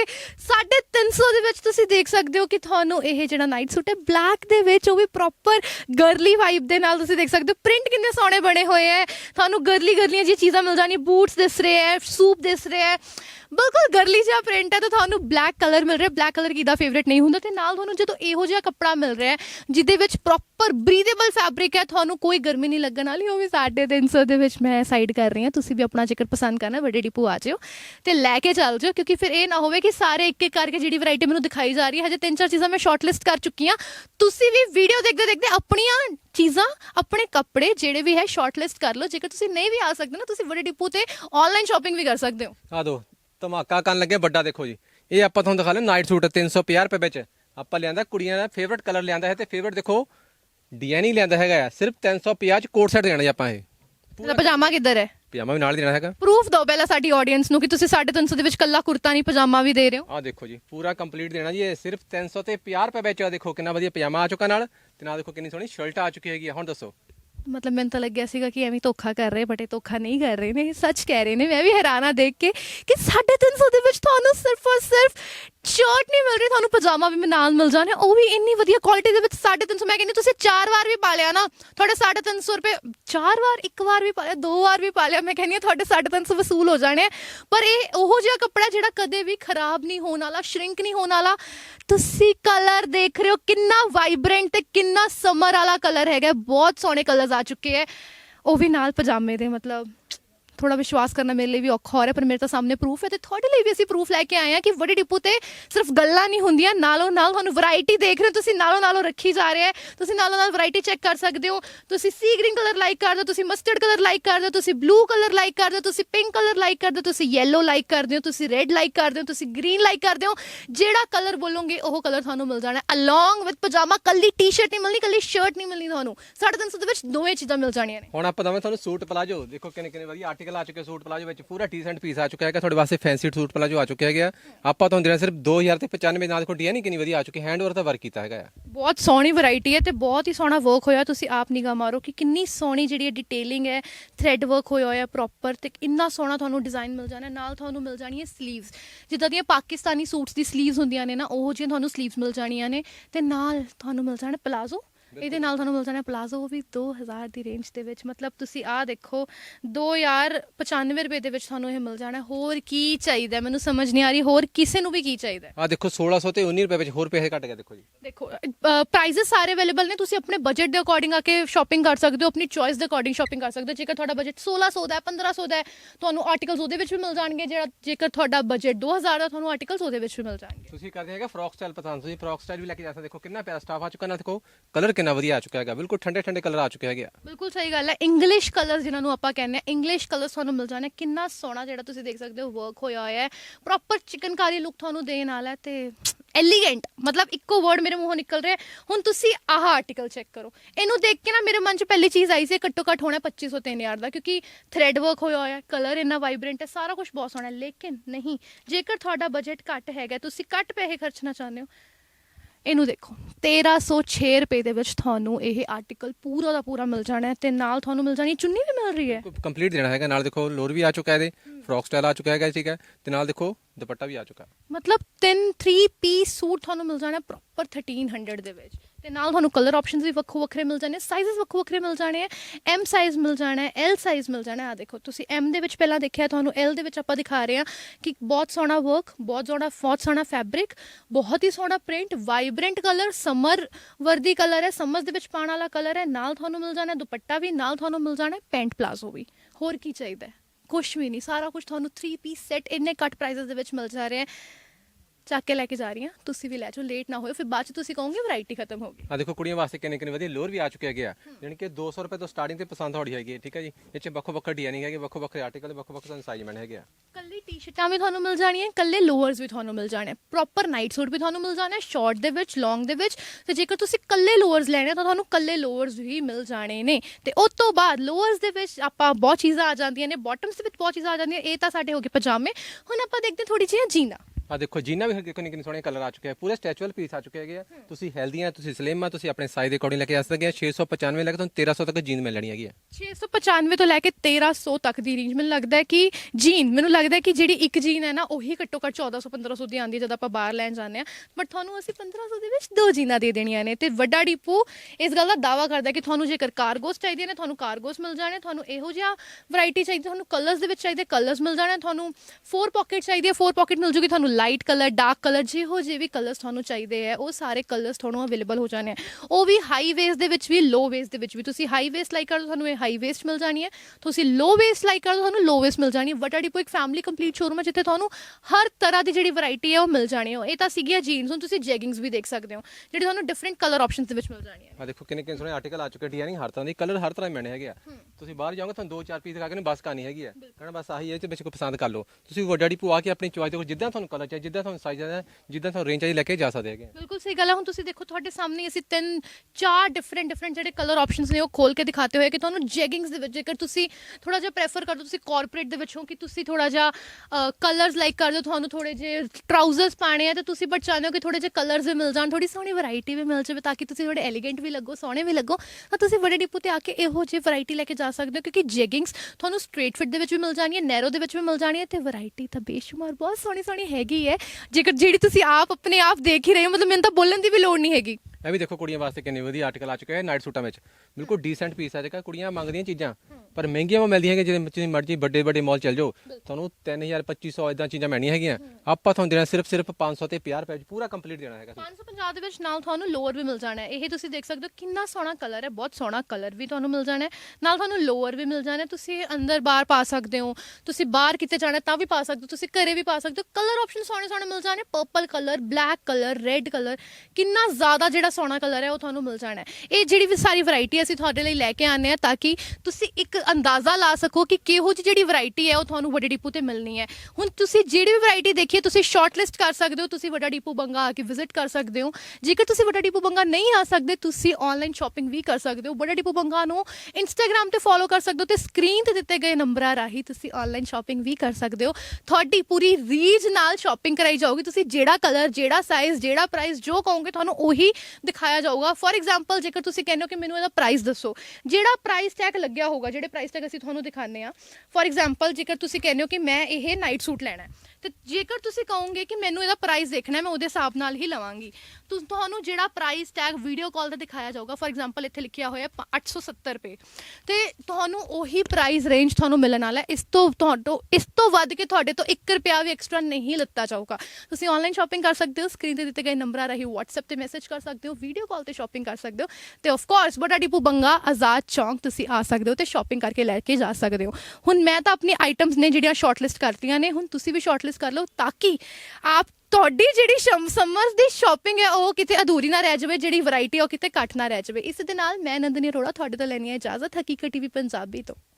Speaker 1: 350 ਦੇ ਵਿੱਚ ਤੁਸੀਂ ਦੇਖ ਸਕਦੇ ਹੋ ਕਿ ਤੁਹਾਨੂੰ ਇਹ ਜਿਹੜਾ ਨਾਈਟ ਸੂਟ ਹੈ ਬਲੈਕ ਦੇ ਵਿੱਚ ਉਹ ਵੀ ਪ੍ਰੋਪਰ ਗਰਲੀ ਵਾਈਬ ਦੇ ਨਾਲ ਤੁਸੀਂ ਦੇਖ ਸਕਦੇ ਹੋ। ਪ੍ਰਿੰਟ ਕਿੰਨੇ ਸੋਹਣੇ ਬਣੇ ਹੋਏ ਹੈ। ਤੁਹਾਨੂੰ ਗਰਲੀ ਗਰਲੀਆਂ ਜੀ ਚੀਜ਼ਾਂ ਮਿਲ ਜਾਣੀਆਂ ਬੂਟਸ ਦਿਸ ਰਹੇ ਹੈ ਸੂਪ ਦਿਸ ਰਿਹਾ ਹੈ। ਬਿਲਕੁਲ ਗਰਲੀ ਜਿਹਾ ਪ੍ਰਿੰਟ ਹੈ ਤਾਂ ਤੁਹਾਨੂੰ ਬਲੈਕ ਕਲਰ ਮਿਲ ਰਿਹਾ ਬਲੈਕ ਕਲਰ ਕਿਦਾ ਫੇਵਰੇਟ ਨਹੀਂ ਹੁੰਦਾ ਤੇ ਨਾਲ ਤੁਹਾਨੂੰ ਜਦੋਂ ਇਹੋ ਜਿਹਾ ਕੱਪੜਾ ਮਿਲ ਰਿਹਾ ਜਿਹਦੇ ਵਿੱਚ ਪ੍ਰੋਪਰ ਬਰੀਥੇਬਲ ਫੈਬਰਿਕ ਹੈ, ਤੁਹਾਨੂੰ ਕੋਈ ਗਰਮੀ ਨਹੀਂ ਲੱਗਣ ਵਾਲੀ, ਉਹ ਵੀ 350 ਦੇ ਵਿੱਚ ਮੈਂ ਸਾਈਡ ਕਰ ਰਹੀ ਹਾਂ, ਤੁਸੀਂ ਵੀ ਆਪਣਾ ਜੇਕਰ ਪਸੰਦ ਕਰਨਾ, ਵੱਡੇ ਡਿਪੂ ਆ ਜਿਓ ਤੇ ਲੈ ਕੇ ਚੱਲ ਜਿਓ, ਕਿਉਂਕਿ ਫਿਰ ਇਹ ਨਾ ਹੋਵੇ ਕਿ ਸਾਰੇ ਇੱਕ ਇੱਕ ਕਰਕੇ ਜਿਹੜੀ ਵੈਰਾਈਟੀ ਮੈਨੂੰ ਦਿਖਾਈ ਜਾ ਰਹੀ ਹੈ, ਹਜੇ ਤਿੰਨ ਚਾਰ ਚੀਜ਼ਾਂ ਮੈਂ ਸ਼ਾਰਟਲਿਸਟ ਕਰ ਚੁੱਕੀ ਹਾਂ, ਤੁਸੀਂ ਵੀ ਵੀਡੀਓ ਦੇਖਦੇ ਦੇਖਦੇ ਆਪਣੀਆਂ ਚੀਜ਼ਾਂ, ਆਪਣੇ ਕੱਪੜੇ ਜਿਹੜੇ ਵੀ ਹੈ ਸ਼ਾਰਟਲਿਸਟ ਕਰ ਲਓ, ਜੇਕਰ ਤੁਸੀਂ ਨਹੀਂ ਵੀ ਆ ਸਕਦੇ ਨਾ, ਤੁਸੀਂ ਵੱਡੇ ਡਿਪੂ ਤੇ ਆਨਲਾਈਨ ਸ਼ਾਪਿੰਗ ਵੀ ਕਰ ਸਕਦੇ ਹੋ।
Speaker 2: ਆ ਦੋ। ਧਮਾਕਾ ਕਰਨ ਲੱਗੇ ਵੱਡਾ ਦੇਖੋ ਜੀ। ਇਹ ਆਪਾਂ ਤੁਹਾਨੂੰ ਦਿਖਾ ਲਿਆ ਨਾਈਟ ਸੂਟ 350 ਰੁਪਏ ਵਿੱਚ। ਆਪਾਂ ਲਿਆਂਦਾ ਕੁੜੀਆਂ ਦਾ ਫੇਵਰਟ ਕਲਰ ਲਿਆਂਦਾ ਹੈ ਤੇ ਫੇਵਰਟ ਦੇਖੋ ਡਿਜ਼ਾਈਨ ਲੈਂਦਾ ਹੈਗਾ ਆ। ਸਿਰਫ 350 ਚ ਕੋਟ ਸੈਟ ਦੇਣਾ ਜੀ ਆਪਾਂ ਇਹ।
Speaker 1: ਇਹਦਾ ਪਜਾਮਾ ਕਿੱਧਰ ਹੈ?
Speaker 2: ਪਜਾਮਾ ਵੀ ਨਾਲ ਦੇਣਾ ਹੈਗਾ।
Speaker 1: ਪ੍ਰੂਫ ਦਿਓ ਪਹਿਲਾਂ ਸਾਡੀ ਆਡੀਅנס ਨੂੰ ਕਿ ਤੁਸੀਂ 350 ਦੇ ਵਿੱਚ ਕੱਲਾ ਕੁਰਤਾ ਨਹੀਂ ਪਜਾਮਾ ਵੀ ਦੇ ਰਹੇ ਹੋ।
Speaker 2: ਆ ਦੇਖੋ ਜੀ ਪੂਰਾ ਕੰਪਲੀਟ ਦੇਣਾ ਜੀ। ਇਹ ਸਿਰਫ 300 ਤੇ 50 ਰੁਪਏ ਵਿੱਚ ਆ ਦੇਖੋ ਕਿੰਨਾ ਵਧੀਆ ਪਜਾਮਾ ਆ ਚੁੱਕਾ ਨਾਲ। ਤੇ ਨਾਲ ਦੇਖੋ ਕਿੰਨੀ ਸੋਹਣੀ ਸ਼ਰਟ ਆ ਚੁੱਕੀ ਹੈਗੀ ਹੁਣ ਦੱਸੋ।
Speaker 1: ਮਤਲਬ ਮੈਨੂੰ ਤਾਂ ਲੱਗਿਆ ਸੀਗਾ ਕਿ ਐਵੇਂ ਧੋਖਾ ਕਰ ਰਹੇ ਬਟ ਇਹ ਧੋਖਾ ਨਹੀਂ ਕਰ ਰਹੇ ਨੇ ਸੱਚ ਕਹਿ ਰਹੇ ਨੇ। ਮੈਂ ਵੀ ਹੈਰਾਨਾ ਦੇਖ ਕੇ ਕਿ 350 ਦੇ ਵਿੱਚ ਤੁਹਾਨੂੰ ਸਿਰਫ ਔਰ ਸਿਰਫ ਸ਼ਰਟ ਨਹੀਂ ਮਿਲ ਰਹੀ, ਤੁਹਾਨੂੰ ਪਜਾਮਾ ਵੀ ਮੈਂ ਨਾਲ ਮਿਲ ਜਾਣਾ ਉਹ ਵੀ ਇੰਨੀ ਵਧੀਆ ਕੁਆਲਿਟੀ ਦੇ ਵਿੱਚ 350 ਮੈਂ ਕਹਿੰਦੀ ਤੁਸੀਂ ਚਾਰ ਵਾਰ ਵੀ ਪਾ ਲਿਆ ਨਾ, ਤੁਹਾਡੇ 350 ਰੁਪਏ, ਚਾਰ ਵਾਰ, ਇੱਕ ਵਾਰ ਵੀ ਪਾ ਲਿਆ, ਦੋ ਵਾਰ ਵੀ ਪਾ ਲਿਆ, ਮੈਂ ਕਹਿੰਦੀ ਹਾਂ, ਤੁਹਾਡੇ 350 ਵਸੂਲ ਹੋ ਜਾਣੇ ਆ। ਪਰ ਇਹ ਉਹੋ ਜਿਹਾ ਕੱਪੜਾ ਜਿਹੜਾ ਕਦੇ ਵੀ ਖਰਾਬ ਨਹੀਂ ਹੋਣ ਵਾਲਾ ਸ਼ਰਿੰਕ ਨਹੀਂ ਹੋਣ ਵਾਲਾ, ਤੁਸੀਂ ਕਲਰ ਦੇਖ ਰਹੇ ਹੋ, ਕਿੰਨਾ ਵਾਈਬ੍ਰੈਂਟ ਤੇ ਕਿੰਨਾ ਸਮਰ ਵਾਲਾ ਕਲਰ ਹੈਗਾ, ਬਹੁਤ ਸੋਹਣੇ ਕਲਰਸ ਆ ਚੁੱਕੇ ਹੈ ਉਹ ਵੀ ਨਾਲ ਪਜਾਮੇ ਦੇ, ਮਤਲਬ ਥੋੜਾ ਵਿਸ਼ਵਾਸ ਕਰਨਾ ਮੇਰੇ ਲਈ ਵੀ ਔਖਾ ਹੋ ਰਿਹਾ ਪਰ ਮੇਰੇ ਤਾਂ ਸਾਹਮਣੇ ਪ੍ਰੂਫ ਹੈ ਤੇ ਤੁਹਾਡੇ ਲਈ ਵੀ ਅਸੀਂ ਪ੍ਰੂਫ ਲੈ ਕੇ ਆਏ ਹਾਂ ਕਿ ਵੱਡੇ ਡਿਪੂ ਤੇ ਸਿਰਫ ਗੱਲਾਂ ਨਹੀਂ ਹੁੰਦੀਆਂ ਨਾਲੋਂ ਨਾਲ ਤੁਹਾਨੂੰ ਵੈਰਾਈਟੀ ਦੇਖ ਰਹੇ ਹੋ ਤੁਸੀਂ ਨਾਲੋਂ ਨਾਲੋਂ ਰੱਖੀ ਜਾ ਰਹੇ ਹੈ ਤੁਸੀਂ ਨਾਲੋਂ ਨਾਲ ਵੈਰਾਈਟੀ ਚੈੱਕ ਕਰ ਸਕਦੇ ਹੋ ਤੁਸੀਂ ਸੀ ਗ੍ਰੀਨ ਕਲਰ ਲਾਈਕ ਕਰਦੇ ਹੋ ਤੁਸੀਂ ਮਸਟਰਡ ਕਲਰ ਲਾਈਕ ਕਰਦੇ ਹੋ ਤੁਸੀਂ ਬਲੂ ਕਲਰ ਲਾਈਕ ਕਰਦੇ ਹੋ ਤੁਸੀਂ ਪਿੰਕ ਕਲਰ ਲਾਈਕ ਕਰਦੇ ਹੋ ਤੁਸੀਂ ਯੈਲੋ ਲਾਈਕ ਕਰਦੇ ਹੋ ਤੁਸੀਂ ਰੈੱਡ ਲਾਈਕ ਕਰਦੇ ਹੋ ਤੁਸੀਂ ਗ੍ਰੀਨ ਲਾਈਕ ਕਰਦੇ ਹੋ ਜਿਹੜਾ ਕਲਰ ਬੋਲੋਗੇ ਉਹ ਕਲਰ ਤੁਹਾਨੂੰ ਮਿਲ ਜਾਣਾ ਅਲੋਂਗ ਵਿਦ ਪਜਾਮਾ ਕੱਲੀ ਟੀ-ਸ਼ਰਟ ਨਹੀਂ ਮਿਲਣੀ ਕੱਲੀ ਸ਼ਰਟ ਨਹੀਂ ਮਿਲਣੀ ਤੁਹਾਨੂੰ 350 ਦੇ ਵਿੱਚ ਦੋਵੇਂ ਚੀਜ਼ਾਂ ਮਿਲ ਜਾਣੀਆਂ ਨੇ
Speaker 2: ਹੁਣ ਆਪਾਂ ਦਵਾਂ ਤੁਹਾਨੂੰ ਸੂਟ ਪਲਾਜੋ, ਦੇਖੋ ਕਿੰਨੇ ਕਿੰਨੇ ਵਧੀਆ ਆਰਟੀਕਲ ਆ ਚੁੱਕੇ ਸੂਟ ਪਲਾਜੋ ਵਿੱਚ, ਪੂਰਾ ਡੀਸੈਂਟ ਪੀਸ ਆ ਚੁੱਕਾ ਹੈਗਾ, ਤੁਹਾਡੇ ਵਾਸਤੇ ਫੈਂਸੀ ਸੂਟ ਪਲਾਜੋ ਆ ਚੁੱਕਿਆ ਹੈਗਾ। ਆਪਾਂ ਤੁਹਾਨੂੰ ਦੇਣਾ ਸਿਰਫ 2000 ਤੇ 95 ਨਾਲ, ਦੇਖੋ ਡਿਜ਼ਾਈਨ ਕਿੰਨੀ ਵਧੀਆ ਆ ਚੁੱਕੀ ਹੈਂਡ ਵਰਕ ਦਾ ਵਰਕ ਕੀਤਾ ਹੈਗਾ ਆ।
Speaker 1: ਬਹੁਤ ਸੋਹਣੀ ਵੈਰਾਈਟੀ ਹੈ ਤੇ ਬਹੁਤ ਹੀ ਸੋਹਣਾ ਵਰਕ ਹੋਇਆ, ਤੁਸੀਂ ਆਪ ਨਿਗਾਹ ਮਾਰੋ ਕਿ ਕਿੰਨੀ ਸੋਹਣੀ ਜਿਹੜੀ ਡਿਟੇਲਿੰਗ ਹੈ ਥ੍ਰੈਡ ਵਰਕ ਹੋਇਆ ਹੋਇਆ ਪ੍ਰੋਪਰ ਤੇ ਇੰਨਾ ਸੋਹਣਾ ਤੁਹਾਨੂੰ ਡਿਜ਼ਾਈਨ ਮਿਲ ਜਾਣਾ, ਨਾਲ ਤੁਹਾਨੂੰ ਮਿਲ ਜਾਣੀ ਹੈ ਸਲੀਵਸ ਜਿੱਦਾਂ ਦੀਆਂ ਪਾਕਿਸਤਾਨੀ ਸੂਟਸ ਦੀ ਸਲੀਵਸ ਹੁੰਦੀਆਂ ਨੇ ਨਾ, ਉਹੋ ਜਿਹੀਆਂ ਤੁਹਾਨੂੰ ਸਲੀਵਸ ਮਿਲ ਜਾਣੀਆਂ ਨੇ ਤੇ ਨਾਲ ਤੁਹਾਨੂੰ ਮਿਲ ਜਾਣਾ ਪਲਾਜ਼ੋ ਇਹਦੇ ਨਾਲ ਤੁਹਾਨੂੰ ਮਿਲ ਜਾਣਾ ਪਲਾਜ਼ੋ ਉਹ ਵੀ 2000 ਦੀ ਰੇਂਜ ਦੇ ਵਿੱਚ ਮਤਲਬ ਤੁਸੀਂ ਆਹ ਦੇਖੋ 2095 ਰੁਪਏ ਦੇ ਵਿੱਚ ਤੁਹਾਨੂੰ ਇਹ ਮਿਲ ਜਾਣਾ। ਹੋਰ ਕੀ ਚਾਹੀਦਾ? ਮੈਨੂੰ ਸਮਝ ਨਹੀਂ ਆ ਰਹੀ ਹੋਰ ਕਿਸੇ ਨੂੰ ਵੀ ਕੀ ਚਾਹੀਦਾ?
Speaker 2: ਆ ਦੇਖੋ 1600 ਤੇ 19 ਰੁਪਏ ਵਿੱਚ ਹੋਰ ਪੈਸੇ ਘਟ ਗਏ ਦੇਖੋ ਜੀ।
Speaker 1: ਦੇਖੋ ਪ੍ਰਾਈਸਸ ਸਾਰੇ ਅਵੇਲੇਬਲ ਨੇ ਤੁਸੀਂ ਆਪਣੇ ਬਜਟ ਦੇ ਅਕੋਰਡਿੰਗ ਆ ਕੇ ਸ਼ਾਪਿੰਗ ਕਰ ਸਕਦੇ ਹੋ ਆਪਣੀ ਚੋਇਸ ਦੇ ਅਕੋਰਡਿੰਗ ਸ਼ਾਪਿੰਗ ਕਰ ਸਕਦੇ ਹੋ। ਜੇਕਰ ਤੁਹਾਡਾ ਬਜਟ 1600 ਦਾ ਹੈ 1500 ਦਾ ਹੈ ਤੁਹਾਨੂੰ ਆਰਟੀਕਲਸ ਉਹਦੇ ਵਿੱਚ ਵੀ ਮਿਲ ਜਾਣਗੇ ਜਿਹੜਾ ਜੇਕਰ ਤੁਹਾਡਾ ਬਜਟ 2000 ਦਾ ਤੁਹਾਨੂੰ ਆਰਟੀਕਲਸ ਉਹਦੇ ਵਿੱਚ ਵੀ ਮਿਲ ਜਾਣਗੇ।
Speaker 2: ਤੁਸੀਂ ਕਰਦੇ ਹੈਗਾ ਫਰੋਕ ਸਟਾਈਲ ਪਸੰਦ। ਤੁਸੀਂ ਫਰੋਕ ਸਟਾਈਲ ਵੀ ਲੈ ਕੇ ਜਾ ਸਕਦੇ ਦੇਖੋ ਕਿੰਨਾ ਪਿਆਰਾ ਸਟਾਫ ਆ ਚੁੱਕਾ ਨਾ ਦੇਖੋ ਕਲਰ ਕਿੰਨਾ ਵਧੀਆ ਆ ਚੁੱਕਾ ਹੈਗਾ, ਬਿਲਕੁਲ ਠੰਡੇ ਠੰਡੇ ਕਲਰ ਆ ਚੁੱਕੇ ਹੈਗੇ ਆ।
Speaker 1: ਬਿਲਕੁਲ ਸਹੀ ਗੱਲ ਹੈ ਇੰਗਲਿਸ਼ ਕਲਰਸ ਜਿਨ੍ਹਾਂ ਨੂੰ ਆਪਾਂ ਕਹਿੰਦੇ ਆ ਇੰਗਲਿਸ਼ ਕਲਰਸ ਤੁਹਾਨੂੰ ਮਿਲ ਜਾਣੇ, ਕਿੰਨਾ ਸੋਹਣਾ ਜਿਹੜਾ ਤੁਸੀਂ ਦੇਖ ਸਕਦੇ ਹੋ ਵਰਕ ਹੋਇਆ ਹੋਇਆ ਹੈ ਪ੍ਰੋਪਰ ਚਿਕਨਕਾਰੀ ਲੁੱਕ ਤੁਹਾਨੂੰ ਦੇਣ ਵਾਲਾ ਹੈ ਤੇ ਐਲੀਗੈਂਟ ਮਤਲਬ ਇੱਕੋ ਵਰਡ ਮੇਰੇ ਮੂੰਹੋਂ ਨਿਕਲ ਰਿਹਾ ਹੁਣ ਤੁਸੀਂ ਆਹ ਆਰਟੀਕਲ ਚੈੱਕ ਕਰੋ, ਇਹਨੂੰ ਦੇਖ ਕੇ ਨਾ ਮੇਰੇ ਮਨ 'ਚ ਪਹਿਲੀ ਚੀਜ਼ ਆਈ ਸੀ ਘੱਟੋ ਘੱਟ ਹੋਣਾ 2500 3000 ਦਾ, ਕਿਉਂਕਿ ਥ੍ਰੈਡ ਵਰਕ ਹੋਇਆ ਹੋਇਆ ਕਲਰ ਇੰਨਾ ਵਾਈਬ੍ਰੈਂਟ ਹੈ, ਸਾਰਾ ਕੁਝ ਬਹੁਤ ਸੋਹਣਾ ਹੈ, ਲੇਕਿਨ ਨਹੀਂ, ਜੇਕਰ ਤੁਹਾਡਾ ਬਜਟ ਘੱਟ ਹੈਗਾ, ਤੁਸੀਂ ਘੱਟ ਪੈਸੇ ਖਰਚਣਾ ਚਾਹੁੰਦੇ ਹੋ ਇਹਨੂੰ ਦੇਖੋ 1306 ਰੁਪਏ ਦੇ ਵਿੱਚ ਤੁਹਾਨੂੰ ਇਹ ਆਰਟੀਕਲ ਪੂਰਾ ਦਾ ਪੂਰਾ ਮਿਲ ਜਾਣਾ ਹੈ ਤੇ ਨਾਲ ਤੁਹਾਨੂੰ ਮਿਲ ਜਾਣੀ ਹੈ ਚੁੰਨੀ ਵੀ ਮਿਲ ਰਹੀ ਹੈ।
Speaker 2: ਕੰਪਲੀਟ ਦੇਣਾ ਹੈਗਾ ਨਾਲ ਦੇਖੋ ਲੋਰ ਵੀ ਆ ਚੁੱਕਾ ਇਹਦੇ ਫਰੋਕ ਸਟਾਈਲ ਆ ਚੁੱਕਾ ਹੈਗਾ ਠੀਕ ਹੈ ਤੇ ਨਾਲ ਦੇਖੋ ਦੁਪੱਟਾ ਵੀ ਆ ਚੁੱਕਾ।
Speaker 1: ਮਤਲਬ 3 3 ਪੀਸ ਸੂਟ ਤੁਹਾਨੂੰ ਮਿਲ ਜਾਣਾ ਪ੍ਰੋਪਰ 1300 ਦੇ ਵਿੱਚ। ਤੇ ਨਾਲ ਤੁਹਾਨੂੰ ਕਲਰ ਆਪਸ਼ਨਸ ਵੀ ਵੱਖੋ ਵੱਖਰੇ ਮਿਲ ਜਾਣੇ ਸਾਈਜ਼ਸ ਵੱਖੋ ਵੱਖਰੇ ਮਿਲ ਜਾਣੇ ਆ ਐਮ ਸਾਈਜ਼ ਮਿਲ ਜਾਣਾ ਹੈ ਐਲ ਸਾਈਜ਼ ਮਿਲ ਜਾਣਾ ਆ ਦੇਖੋ, ਤੁਸੀਂ ਐਮ ਦੇ ਵਿੱਚ ਪਹਿਲਾਂ ਦੇਖਿਆ, ਤੁਹਾਨੂੰ ਐਲ ਦੇ ਵਿੱਚ ਆਪਾਂ ਦਿਖਾ ਰਹੇ ਹਾਂ ਕਿ ਬਹੁਤ ਸੋਹਣਾ ਵਰਕ ਬਹੁਤ ਸੋਹਣਾ ਬਹੁਤ ਸੋਹਣਾ ਫੈਬਰਿਕ ਬਹੁਤ ਹੀ ਸੋਹਣਾ print vibrant colour summer worthy colour ਹੈ ਸਮਰ ਦੇ ਵਿੱਚ ਪਾਉਣ ਵਾਲਾ ਕਲਰ ਹੈ, ਨਾਲ ਤੁਹਾਨੂੰ ਮਿਲ ਜਾਣਾ ਦੁਪੱਟਾ ਵੀ, ਨਾਲ ਤੁਹਾਨੂੰ ਮਿਲ ਜਾਣਾ ਪੈਂਟ ਪਲਾਜ਼ੋ ਵੀ, ਹੋਰ ਕੀ ਚਾਹੀਦਾ ਹੈ? ਕੁਛ ਵੀ ਨਹੀਂ, ਸਾਰਾ ਕੁਝ ਤੁਹਾਨੂੰ 3 ਪੀਸ ਸੈੱਟ ਇੰਨੇ ਘੱਟ ਪ੍ਰਾਈਸਸ ਦੇ ਵਿੱਚ ਮਿਲ ਜਾ ਰਿਹਾ ਹੈ। ਚੱਕ ਕੇ ਲੈ ਕੇ ਜਾ ਰਹੀ ਹਾਂ ਤੁਸੀਂ ਵੀ ਲੈ ਜਾਓ ਲੇਟ ਨਾ ਹੋਇਓ ਫਿਰ ਬਾਅਦ ਚ ਤੁਸੀਂ ਕਹੋਗੇ ਵੈਰਾਈਟੀ ਖਤਮ ਹੋ ਗਈ।
Speaker 2: ਆ ਦੇਖੋ ਕੁੜੀਆਂ ਵਾਸਤੇ ਕਿੰਨੇ ਕਿੰਨੇ ਵਧੀਆ ਲੋਰ ਵੀ ਆ ਚੁੱਕੇ ਹੈਗੇ ਆ ਜਾਣੀ ਕਿ 200 ਰੁਪਏ ਤੋਂ ਸਟਾਰਟਿੰਗ ਤੇ ਪਸੰਦ ਹੋੜੀ ਹੈਗੀ ਹੈ, ਠੀਕ ਹੈ ਜੀ? ਇਹ ਚ ਵੱਖੋ ਵੱਖ ਡਿਜ਼ਾਈਨਿੰਗ ਹੈਗੇ ਵੱਖੋ ਵੱਖ ਆਰਟੀਕਲ ਵੱਖੋ ਵੱਖ ਤੁਹਾਨੂੰ ਸਾਈਜ਼ ਮਿਲਣੇ ਹੈਗੇ ਆ।
Speaker 1: ਕੱਲੀ ਟੀ-ਸ਼ਰਟਾਂ ਵੀ ਤੁਹਾਨੂੰ ਮਿਲ ਜਾਣੀਆਂ ਕੱਲੇ ਲੋਅਰਸ ਵੀ ਤੁਹਾਨੂੰ ਮਿਲ ਜਾਣੇ ਪ੍ਰੋਪਰ ਨਾਈਟ ਸੂਟ ਵੀ ਤੁਹਾਨੂੰ ਮਿਲ ਜਾਣਾ ਸ਼ਾਰਟ ਦੇ ਵਿੱਚ ਲੌਂਗ ਦੇ ਵਿੱਚ। ਤੇ ਜੇਕਰ ਤੁਸੀਂ ਕੱਲੇ ਲੋਅਰਸ ਲੈਣੇ ਆ ਤਾਂ ਤੁਹਾਨੂੰ ਕੱਲੇ ਲੋਅਰਸ ਵੀ ਮਿਲ ਜਾਣੇ ਨੇ। ਤੇ ਉਸ ਤੋਂ ਬਾਅਦ ਲੋਅਰਸ ਦੇ ਵਿੱਚ ਆਪਾਂ ਬਹੁਤ ਚੀਜ਼ਾਂ ਆ ਜਾਂਦੀਆਂ ਨੇ ਬਾਟਮਸ ਦੇ ਵਿੱਚ ਬਹੁਤ ਚੀਜ਼ਾਂ ਆ ਜਾਂਦੀਆਂ ਇਹ ਤਾਂ ਸਾਡੇ ਹੋ ਗਏ ਪਜਾਮੇ। ਹੁਣ ਆਪਾਂ ਦੇਖਦੇ ਥੋੜੀ ਜਿਹੀ ਜੀਨਾ।
Speaker 2: ਆ ਦੇਖੋ ਜਿੰਨਾ ਵੀ ਦੇਖੋ ਕਿੰਨੇ ਕਿੰਨੇ ਸੋਹਣੇ ਕਲਰ ਆ ਚੁੱਕੇ ਆ ਪੂਰੇ ਸਟੈਚੂਅਲ ਪੀਸ ਆ ਚੁੱਕੇ ਹੈਗੇ ਆ। ਤੁਸੀਂ ਹੈਲਦੀ ਆ ਤੁਸੀਂ ਸਲਿਮ ਆ ਤੁਸੀਂ ਆਪਣੇ ਸਾਈਜ਼ ਦੇ ਅਕੋਰਡਿੰਗ ਲੈ ਕੇ ਆ ਸਕਦੇ ਆ। 695 ਲੈ ਕੇ ਤੁਹਾਨੂੰ 1300 ਤੱਕ ਜੀਨ ਮਿਲ ਲੈਣੀ ਹੈਗੀ ਆ
Speaker 1: 695 ਤੋਂ ਲੈ ਕੇ 1300 ਤੱਕ ਦੀ ਰੇਂਜ ਮੈਨੂੰ ਲੱਗਦਾ ਹੈ ਕਿ ਜੀਨ ਮੈਨੂੰ ਲੱਗਦਾ ਹੈ ਕਿ ਜਿਹੜੀ ਇੱਕ ਜੀਨ ਹੈ ਨਾ ਉਹੀ ਘੱਟੋ ਘੱਟ 1400 1500 ਦੀ ਆਉਂਦੀ ਹੈ ਜਦ ਆਪਾਂ ਬਾਹਰ ਲੈਣ ਜਾਂਦੇ ਆ ਬਟ ਤੁਹਾਨੂੰ ਅਸੀਂ 1500 ਦੇ ਵਿੱਚ ਦੋ ਜੀਨਾਂ ਦੇ ਦੇਣੀਆਂ ਨੇ ਤੇ ਵੱਡਾ ਡੀਪੂ ਇਸ ਗੱਲ ਦਾ ਦਾਵਾ ਕਰਦਾ ਕਿ ਤੁਹਾਨੂੰ ਜੇਕਰ ਕਾਰਗੋਸ ਚਾਹੀਦੀਆਂ ਨੇ ਤੁਹਾਨੂੰ ਕਾਰਗੋਸ ਮਿਲ ਜਾਣੇ ਤੁਹਾਨੂੰ ਇਹੋ ਜਿਹਾ ਵੈਰਾਈਟੀ ਚਾਹੀਦੀ ਤੁਹਾਨੂੰ ਕਲਰਸ ਦੇ ਵਿੱਚ ਚਾਹੀਦੇ ਕਲਰਸ ਮਿਲ ਜਾਣੇ ਤੁਹਾਨੂੰ ਫੋਰ ਪਾਕਟ ਚਾਹੀਦੀ ਹੈ ਫੋਰ ਪਾਕਟ ਮਿਲ ਜੂਗੀ ਤੁਹਾਨੂੰ ਲਾਈਟ ਕਲਰ ਡਾਰਕ ਕਲਰ ਜਿਹੋ ਜਿਹੇ ਵੀ ਕਲਰਸ ਤੁਹਾਨੂੰ ਚਾਹੀਦੇ ਹੈ ਉਹ ਸਾਰੇ ਕਲਰਸ ਤੁਹਾਨੂੰ ਅਵੇਲੇਬਲ ਹੋ ਜਾਣੇ ਆ ਉਹ ਵੀ ਹਾਈ ਵੇਸ ਦੇ ਵਿੱਚ ਵੀ ਲੋ ਵੇਸ ਦੇ ਵਿੱਚ ਵੀ। ਤੁਸੀਂ ਹਾਈ ਵੇਸ ਲਾਈਕ ਕਰਦੇ ਹੋ ਤੁਹਾਨੂੰ ਇਹ ਹਾਈ ਵੇਸਟ ਮਿਲ ਜਾਣੀ ਹੈ। ਤੁਸੀਂ ਲੋ ਵੇਸ ਲਾਈਕ ਕਰਦੇ ਹੋ ਤੁਹਾਨੂੰ ਲੋ ਵੇਸ ਮਿਲ ਜਾਣੀ ਹੈ। ਵਟਾ ਡਿਪੋ ਇੱਕ ਫੈਮਿਲੀ ਕੰਪਲੀਟ ਸ਼ੋਰੂਮ ਹੈ ਜਿੱਥੇ ਤੁਹਾਨੂੰ ਹਰ ਤਰ੍ਹਾਂ ਦੀ ਜਿਹੜੀ ਵੈਰਾਈਟੀ ਹੈ ਉਹ ਮਿਲ ਜਾਣੀ ਹੈ। ਇਹ ਤਾਂ ਸੀਗੀਆਂ ਜੀਨਸ ਹੁਣ ਤੁਸੀਂ ਜੈਗਿੰਗਸ ਵੀ ਦੇਖ ਸਕਦੇ ਹੋ ਜਿਹੜੀ ਤੁਹਾਨੂੰ ਡਿਫਰੈਂਟ ਕਲਰ ਆਪਸ਼ਨਸ ਦੇ ਵਿੱਚ ਮਿਲ ਜਾਣੀਆਂ
Speaker 2: ਆ ਦੇਖੋ ਕਿੰਨੇ ਕਿੰਨੇ ਸੋਹਣੇ ਆਰਟੀਕਲ ਆ ਚੁੱਕੇ ਡਿਜ਼ਾਈਨਿੰਗ ਹਰ ਤਰ੍ਹਾਂ ਦੀ ਕਲਰ ਹਰ ਤਰ੍ਹਾਂ ਦੇ ਮਿਲਣੇ ਹੈਗੇ ਆ। ਤੁਸੀਂ ਬਾਹਰ ਜਾਓਗੇ ਤੁਹਾਨੂੰ ਦੋ ਚਾਰ ਪੀਸ ਦਿਖਾ ਕੇ ਨਾ ਬਸ ਕਹਾਣੀ ਹੈਗੀ ਆ। ਕਹਿਣਾ ਬਸ ਆਹੀ ਹੈ ਤੇ ਵਿੱਚ ਕੋਈ ਪਸੰਦ ਕਰ ਲਓ। ਤੁਸੀਂ ਵੱਡਾ ਡਿਪੂ ਆ ਕੇ ਆਪਣੀ ਚੋਇਸ ਦੇਖੋ ਜਿੱਦਾਂ ਤੁਹਾਨੂੰ ਕਲਰ ਚਾਹੀਦਾ, ਜਿੱਦਾਂ ਤੁਹਾਨੂੰ ਸਾਈਜ਼ ਚਾਹੀਦਾ ਜਿੱਦਾਂ ਤੁਹਾਨੂੰ ਰੇਂਜ ਚਾਹੀਦੀ ਲੈ ਕੇ ਜਾ ਸਕਦੇ ਹੈਗੇ
Speaker 1: ਬਿਲਕੁਲ ਸਹੀ ਗੱਲ ਹੈ ਹੁਣ ਤੁਸੀਂ ਦੇਖੋ, ਤੁਹਾਡੇ ਸਾਹਮਣੇ ਅਸੀਂ ਤਿੰਨ, ਚਾਰ ਡਿਫਰੈਂਟ ਡਿਫਰੈਂਟ ਜਿਹੜੇ ਕਲਰ ਆਪਸ਼ਨਸ ਨੇ, ਉਹ ਖੋਲ ਕੇ ਦਿਖਾਤੇ ਹੋਏ ਕਿ ਤੁਹਾਨੂੰ ਜੈਗਿੰਗਸ ਦੇ ਵਿੱਚ, ਜੇਕਰ ਤੁਸੀਂ ਥੋੜਾ ਜਿਹਾ ਪ੍ਰੈਫਰ ਕਰਦੇ ਹੋ, ਤੁਸੀਂ ਕਾਰਪੋਰੇਟ ਦੇ ਵਿੱਚ ਹੋ ਕਿ ਤੁਸੀਂ ਥੋੜਾ ਜਿਹਾ ਕਲਰਸ ਲਾਈਕ ਕਰਦੇ ਹੋ ਤੁਹਾਨੂੰ ਥੋੜੇ ਜਿਹੇ ਟਰਾਊਜ਼ਰਸ ਪਾਣੇ ਆ, ਤੇ ਤੁਸੀਂ ਬਟ ਚਾਹੁੰਦੇ ਹੋ ਕਿ ਥੋੜੇ ਜਿਹੇ ਕਲਰਸ ਵੀ ਮਿਲ ਜਾਣ ਥੋੜੀ ਸੋਹਣੀ ਵੈਰਾਈਟੀ ਵੀ ਮਿਲ ਜਾਵੇ, ਤਾਂ ਕਿ ਤੁਸੀਂ ਥੋੜੇ ਐਲੀਗੈਂਟ ਵੀ ਲੱਗੋ, ਸੋਹਣੇ ਵੀ ਲੱਗੋ, ਤਾਂ ਤੁਸੀਂ ਵੱਡੇ ਡਿਪੂ ਤੇ ਆ ਕੇ ਇਹੋ ਜਿਹੀ ਵੈਰਾਈਟੀ ਲੈ ਕੇ ਜਾ ਸਕਦੇ ਹੋ, ਕਿਉਂਕਿ ਜੈਗਿੰਗਸ ਤੁਹਾਨੂੰ ਸਟ੍ਰੇਟ ਫਿਟ ਦੇ ਵਿੱਚ ਵੀ ਮਿਲ ਜਾਣੀ ਨੈਰੋ ਦੇ ਵਿੱਚ ਵੀ ਮਿਲ ਜਾਣੀ ਤੇ ਵੈਰਾਈਟੀ ਤਾਂ ਬੇਸ਼ੁਮਾਰ, ਬਹੁਤ ਸੋਹਣੀ ਸੋਹਣੀ ਹੈਗੀ ਹੈ। ਜੇਕਰ ਜਿਹੜੀ ਤੁਸੀਂ ਆਪ ਆਪਣੇ ਆਪ ਦੇਖ ਹੀ ਰਹੇ ਹੋ, ਮਤਲਬ ਮੈਨੂੰ ਤਾਂ ਬੋਲਣ ਦੀ ਵੀ ਲੋੜ ਨਹੀਂ ਹੈਗੀ।
Speaker 2: ਇਹ ਵੀ ਦੇਖੋ ਕੁੜੀਆਂ ਵਾਸਤੇ ਕਿੰਨੇ ਵਧੀਆ ਆਰਟੀਕਲ ਆ ਚੁੱਕੇ ਹੈ ਨਾਈਟ ਸੂਟਾਂ ਵਿੱਚ। ਬਿਲਕੁਲ ਡੀਸੈਂਟ ਪੀਸ ਆ ਜਿਹੜਾ ਕੁੜੀਆਂ ਮੰਗਦੀਆਂ ਚੀਜ਼ਾਂ ਪਰ ਮਹਿੰਗੀਆਂ ਵੀ ਮਿਲਦੀਆਂ ਜਿਹੜੇ ਤੁਸੀਂ ਮਰਜ਼ੀ ਵੱਡੇ ਵੱਡੇ ਮਾਲ ਚੱਲ ਜਾਓ ਤੁਹਾਨੂੰ 3000 2500 ਇਦਾਂ ਚੀਜ਼ਾਂ ਮਿਲਣੀਆਂ ਹੈਗੀਆਂ। ਆਪਾਂ ਤੁਹਾਨੂੰ ਦੇਣਾ ਸਿਰਫ ਸਿਰਫ 500 ਤੇ 50 ਰੁਪਏ ਪੂਰਾ ਕੰਪਲੀਟ ਦੇਣਾ ਹੈਗਾ
Speaker 1: 550 ਦੇ ਵਿੱਚ ਨਾਲ ਤੁਹਾਨੂੰ ਲੋਅਰ ਵੀ ਮਿਲ ਜਾਣਾ ਹੈ। ਇਹ ਤੁਸੀਂ ਦੇਖ ਸਕਦੇ ਹੋ ਕਿੰਨਾ ਸੋਹਣਾ ਕਲਰ ਹੈ ਬਹੁਤ ਸੋਹਣਾ ਕਲਰ ਵੀ ਤੁਹਾਨੂੰ ਮਿਲ ਜਾਣਾ ਹੈ। ਨਾਲ ਤੁਹਾਨੂੰ ਲੋਅਰ ਵੀ ਮਿਲ ਜਾਣਾ ਹੈ। ਤੁਸੀਂ ਅੰਦਰ ਬਾਹਰ ਪਾ ਸਕਦੇ ਹੋ ਤੁਸੀਂ ਬਾਹਰ ਕਿਤੇ ਜਾਣਾ ਤਾਂ ਵੀ ਪਾ ਸਕਦੇ ਹੋ ਤੁਸੀਂ ਘਰੇ ਵੀ ਪਾ ਸਕਦੇ ਹੋ। ਕਲਰ ਆਪਸ਼ਨ ਸੋਹਣੇ ਸੋਹਣੇ ਮਿਲ ਜਾਣੇ purple colour black colour red colour ਕਿੰਨਾ ਜ਼ਿਆਦਾ ਜਿਹੜਾ ਸੋਹਣਾ ਕਲਰ ਹੈ, ਉਹ ਤੁਹਾਨੂੰ ਮਿਲ ਜਾਣਾ ਹੈ। ਇਹ ਜਿਹੜੀ ਵੀ ਸਾਰੀ ਵੈਰਾਈਟੀ ਅਸੀਂ ਤੁਹਾਡੇ ਲਈ ਲੈ ਕੇ ਆਨੇ ਆ ਤਾਂ ਕਿ ਤੁਸੀਂ ਇੱਕ ਅੰਦਾਜ਼ਾ ਲਾ ਸਕੋ ਕਿ ਕਿਹੋ ਜਿਹੀ ਜਿਹੜੀ ਵੈਰਾਈਟੀ ਹੈ, ਉਹ ਤੁਹਾਨੂੰ ਵੱਡੇ ਡਿਪੂ ਤੇ ਮਿਲਣੀ ਹੈ। ਹੁਣ ਤੁਸੀਂ ਜਿਹੜੀ ਵੀ ਵੈਰਾਈਟੀ ਦੇਖੀਏ, ਤੁਸੀਂ ਸ਼ਾਰਟ ਲਿਸਟ ਕਰ ਸਕਦੇ ਹੋ, ਤੁਸੀਂ ਵੱਡਾ ਡਿਪੂ ਬੰਗਾ ਆ ਕੇ ਵਿਜ਼ਿਟ ਕਰ ਸਕਦੇ ਹੋ। ਜੇਕਰ ਤੁਸੀਂ ਵੱਡਾ ਡਿਪੂ ਬੰਗਾ ਨਹੀਂ ਆ ਸਕਦੇ, ਤੁਸੀਂ ਆਨਲਾਈਨ ਸ਼ਾਪਿੰਗ ਵੀ ਕਰ ਸਕਦੇ ਹੋ। ਵੱਡਾ ਡਿਪੂ ਬੰਗਾ ਨੂੰ ਇੰਸਟਾਗ੍ਰam ਤੇ ਫੋਲੋ ਕਰ ਸਕਦੇ ਹੋ ਤੇ ਸਕਰੀਨ ਤੇ ਦਿੱਤੇ ਗਏ ਨੰਬਰਾਂ ਰਾਹੀਂ ਤੁਸੀਂ ਆਨਲਾਈਨ ਸ਼ਾਪਿੰਗ ਵੀ ਕਰ ਸਕਦੇ ਹੋ। ਤੁਹਾਡੀ ਪੂਰੀ ਰੀਜ ਨਾਲ ਸ਼ਾਪਿੰਗ ਕਰਾਈ ਜਾਊਗੀ। ਤੁਸੀਂ ਜਿਹੜਾ ਕਲਰ, ਜਿਹੜਾ ਸਾਈਜ਼ ਜਿਹੜਾ ਪ੍ਰਾਈਸ ਜੋ ਕਹੋਗੇ, ਤੁਹਾਨੂੰ ਉਹੀ ਦਿਖਾਇਆ ਜਾਊਗਾ। ਫੋਰ ਐਗਜ਼ਾਮਪਲ ਜੇਕਰ ਤੁਸੀਂ ਕਹਿੰਦੇ ਹੋ ਕਿ ਮੈਨੂੰ ਇਹਦਾ ਪ੍ਰਾਈਸ ਦੱਸੋ, ਜਿਹੜਾ ਪ੍ਰਾਈਸ ਟੈਗ ਲੱਗਿਆ ਹੋਊਗਾ, ਜਿਹੜੇ ਪ੍ਰਾਈਸ ਟੈਗ ਅਸੀਂ ਤੁਹਾਨੂੰ ਦਿਖਾਉਂਦੇ ਆ ਫੋਰ ਐਗਜ਼ਾਮਪਲ ਜੇਕਰ ਤੁਸੀਂ ਕਹਿੰਦੇ ਹੋ ਕਿ ਮੈਂ ਇਹ ਨਾਈਟ ਸੂਟ ਲੈਣਾ ਹੈ ਤੇ ਜੇਕਰ ਤੁਸੀਂ ਕਹੋਗੇ ਕਿ ਮੈਨੂੰ ਇਹਦਾ ਪ੍ਰਾਈਸ ਦੇਖਣਾ ਹੈ, ਮੈਂ ਉਹਦੇ ਹਿਸਾਬ ਨਾਲ ਹੀ ਲਵਾਂਗੀ। ਤੁ- ਤੁਹਾਨੂੰ ਜਿਹੜਾ ਪ੍ਰਾਈਸ ਟੈਗ ਵੀਡੀਓ ਕਾਲ ਦਾ ਦਿਖਾਇਆ ਜਾਊਗਾ ਫੋਰ ਐਗਜ਼ਾਮਪਲ ਇੱਥੇ ਲਿਖਿਆ ਹੋਇਆ ਪ- 870 ਰੁਪਏ। ਤੇ ਤੁਹਾਨੂੰ ਉਹੀ ਪ੍ਰਾਈਸ ਰੇਂਜ ਤੁਹਾਨੂੰ ਮਿਲਣ ਵਾਲਾ ਹੈ। ਇਸ ਤੋਂ ਤੁਹਾਡੋ, ਇਸ ਤੋਂ ਵੱਧ ਕੇ ਤੁਹਾਡੇ ਤੋਂ 1 ਰੁਪਿਆ ਵੀ ਐਕਸਟਰਾ ਨਹੀਂ ਲਿੱਤਾ ਜਾਊਗਾ। ਤੁਸੀਂ ਆਨਲਾਈਨ ਸ਼ਾਪਿੰਗ ਕਰ ਸਕਦੇ ਹੋ ਸਕਰੀਨ ਤੇ ਦਿੱਤੇ ਗਏ ਨੰਬਰਾਂ ਰਾਹੀਂ WhatsApp ਤੇ ਮੈਸੇਜ ਕਰ ਸਕਦੇ ਹੋ ਵੀਡੀਓ ਕਾਲ ਤੇ ਸ਼ਾਪਿੰਗ ਕਰ ਸਕਦੇ ਹੋ। ਤੇ ਆਫ ਕੋਰਸ ਬੜਾ ਡਿਪੂ ਬੰਗਾ ਆਜ਼ਾਦ ਚੌਂਕ ਤੁਸੀਂ ਆ ਸਕਦੇ ਹੋ ਤੇ ਸ਼ਾਪਿੰਗ ਕਰਕੇ ਲੈ ਕੇ ਜਾ ਸਕਦੇ ਹੋ। ਹੁਣ ਮੈਂ ਤਾਂ ਆਪਣੀ ਆਈਟਮਸ ਨੇ ਜਿਹੜੀਆਂ ਸ਼ਾਰਟਲਿਸਟ ਕਰਤੀਆਂ ਨੇ, ਹੁਣ ਤੁਸੀਂ ਵੀ ਸ਼ਾਰਟਲਿਸਟ ਕਰ ਲਓ ਤਾਂ ਕਿ ਆਪ ਤੁਹਾਡੀ ਜਿਹੜੀ ਸਮਰਸ ਦੀ ਸ਼ਾਪਿੰਗ ਹੈ, ਉਹ ਕਿਤੇ ਅਧੂਰੀ ਨਾ ਰਹਿ ਜਾਵੇ, ਜਿਹੜੀ ਵੈਰਾਈਟੀ ਉਹ ਕਿਤੇ ਘੱਟ ਨਾ ਰਹਿ ਜਾਵੇ। ਇਸ ਦੇ ਨਾਲ ਮੈਂ ਨੰਦਨੀ ਅਰੋੜਾ ਤੁਹਾਡੇ ਤੋਂ ਲੈਣੀ ਹੈ ਇਜਾਜ਼ਤ, ਹਕੀਕਤ ਟੀਵੀ ਪੰਜਾਬੀ ਤੋਂ।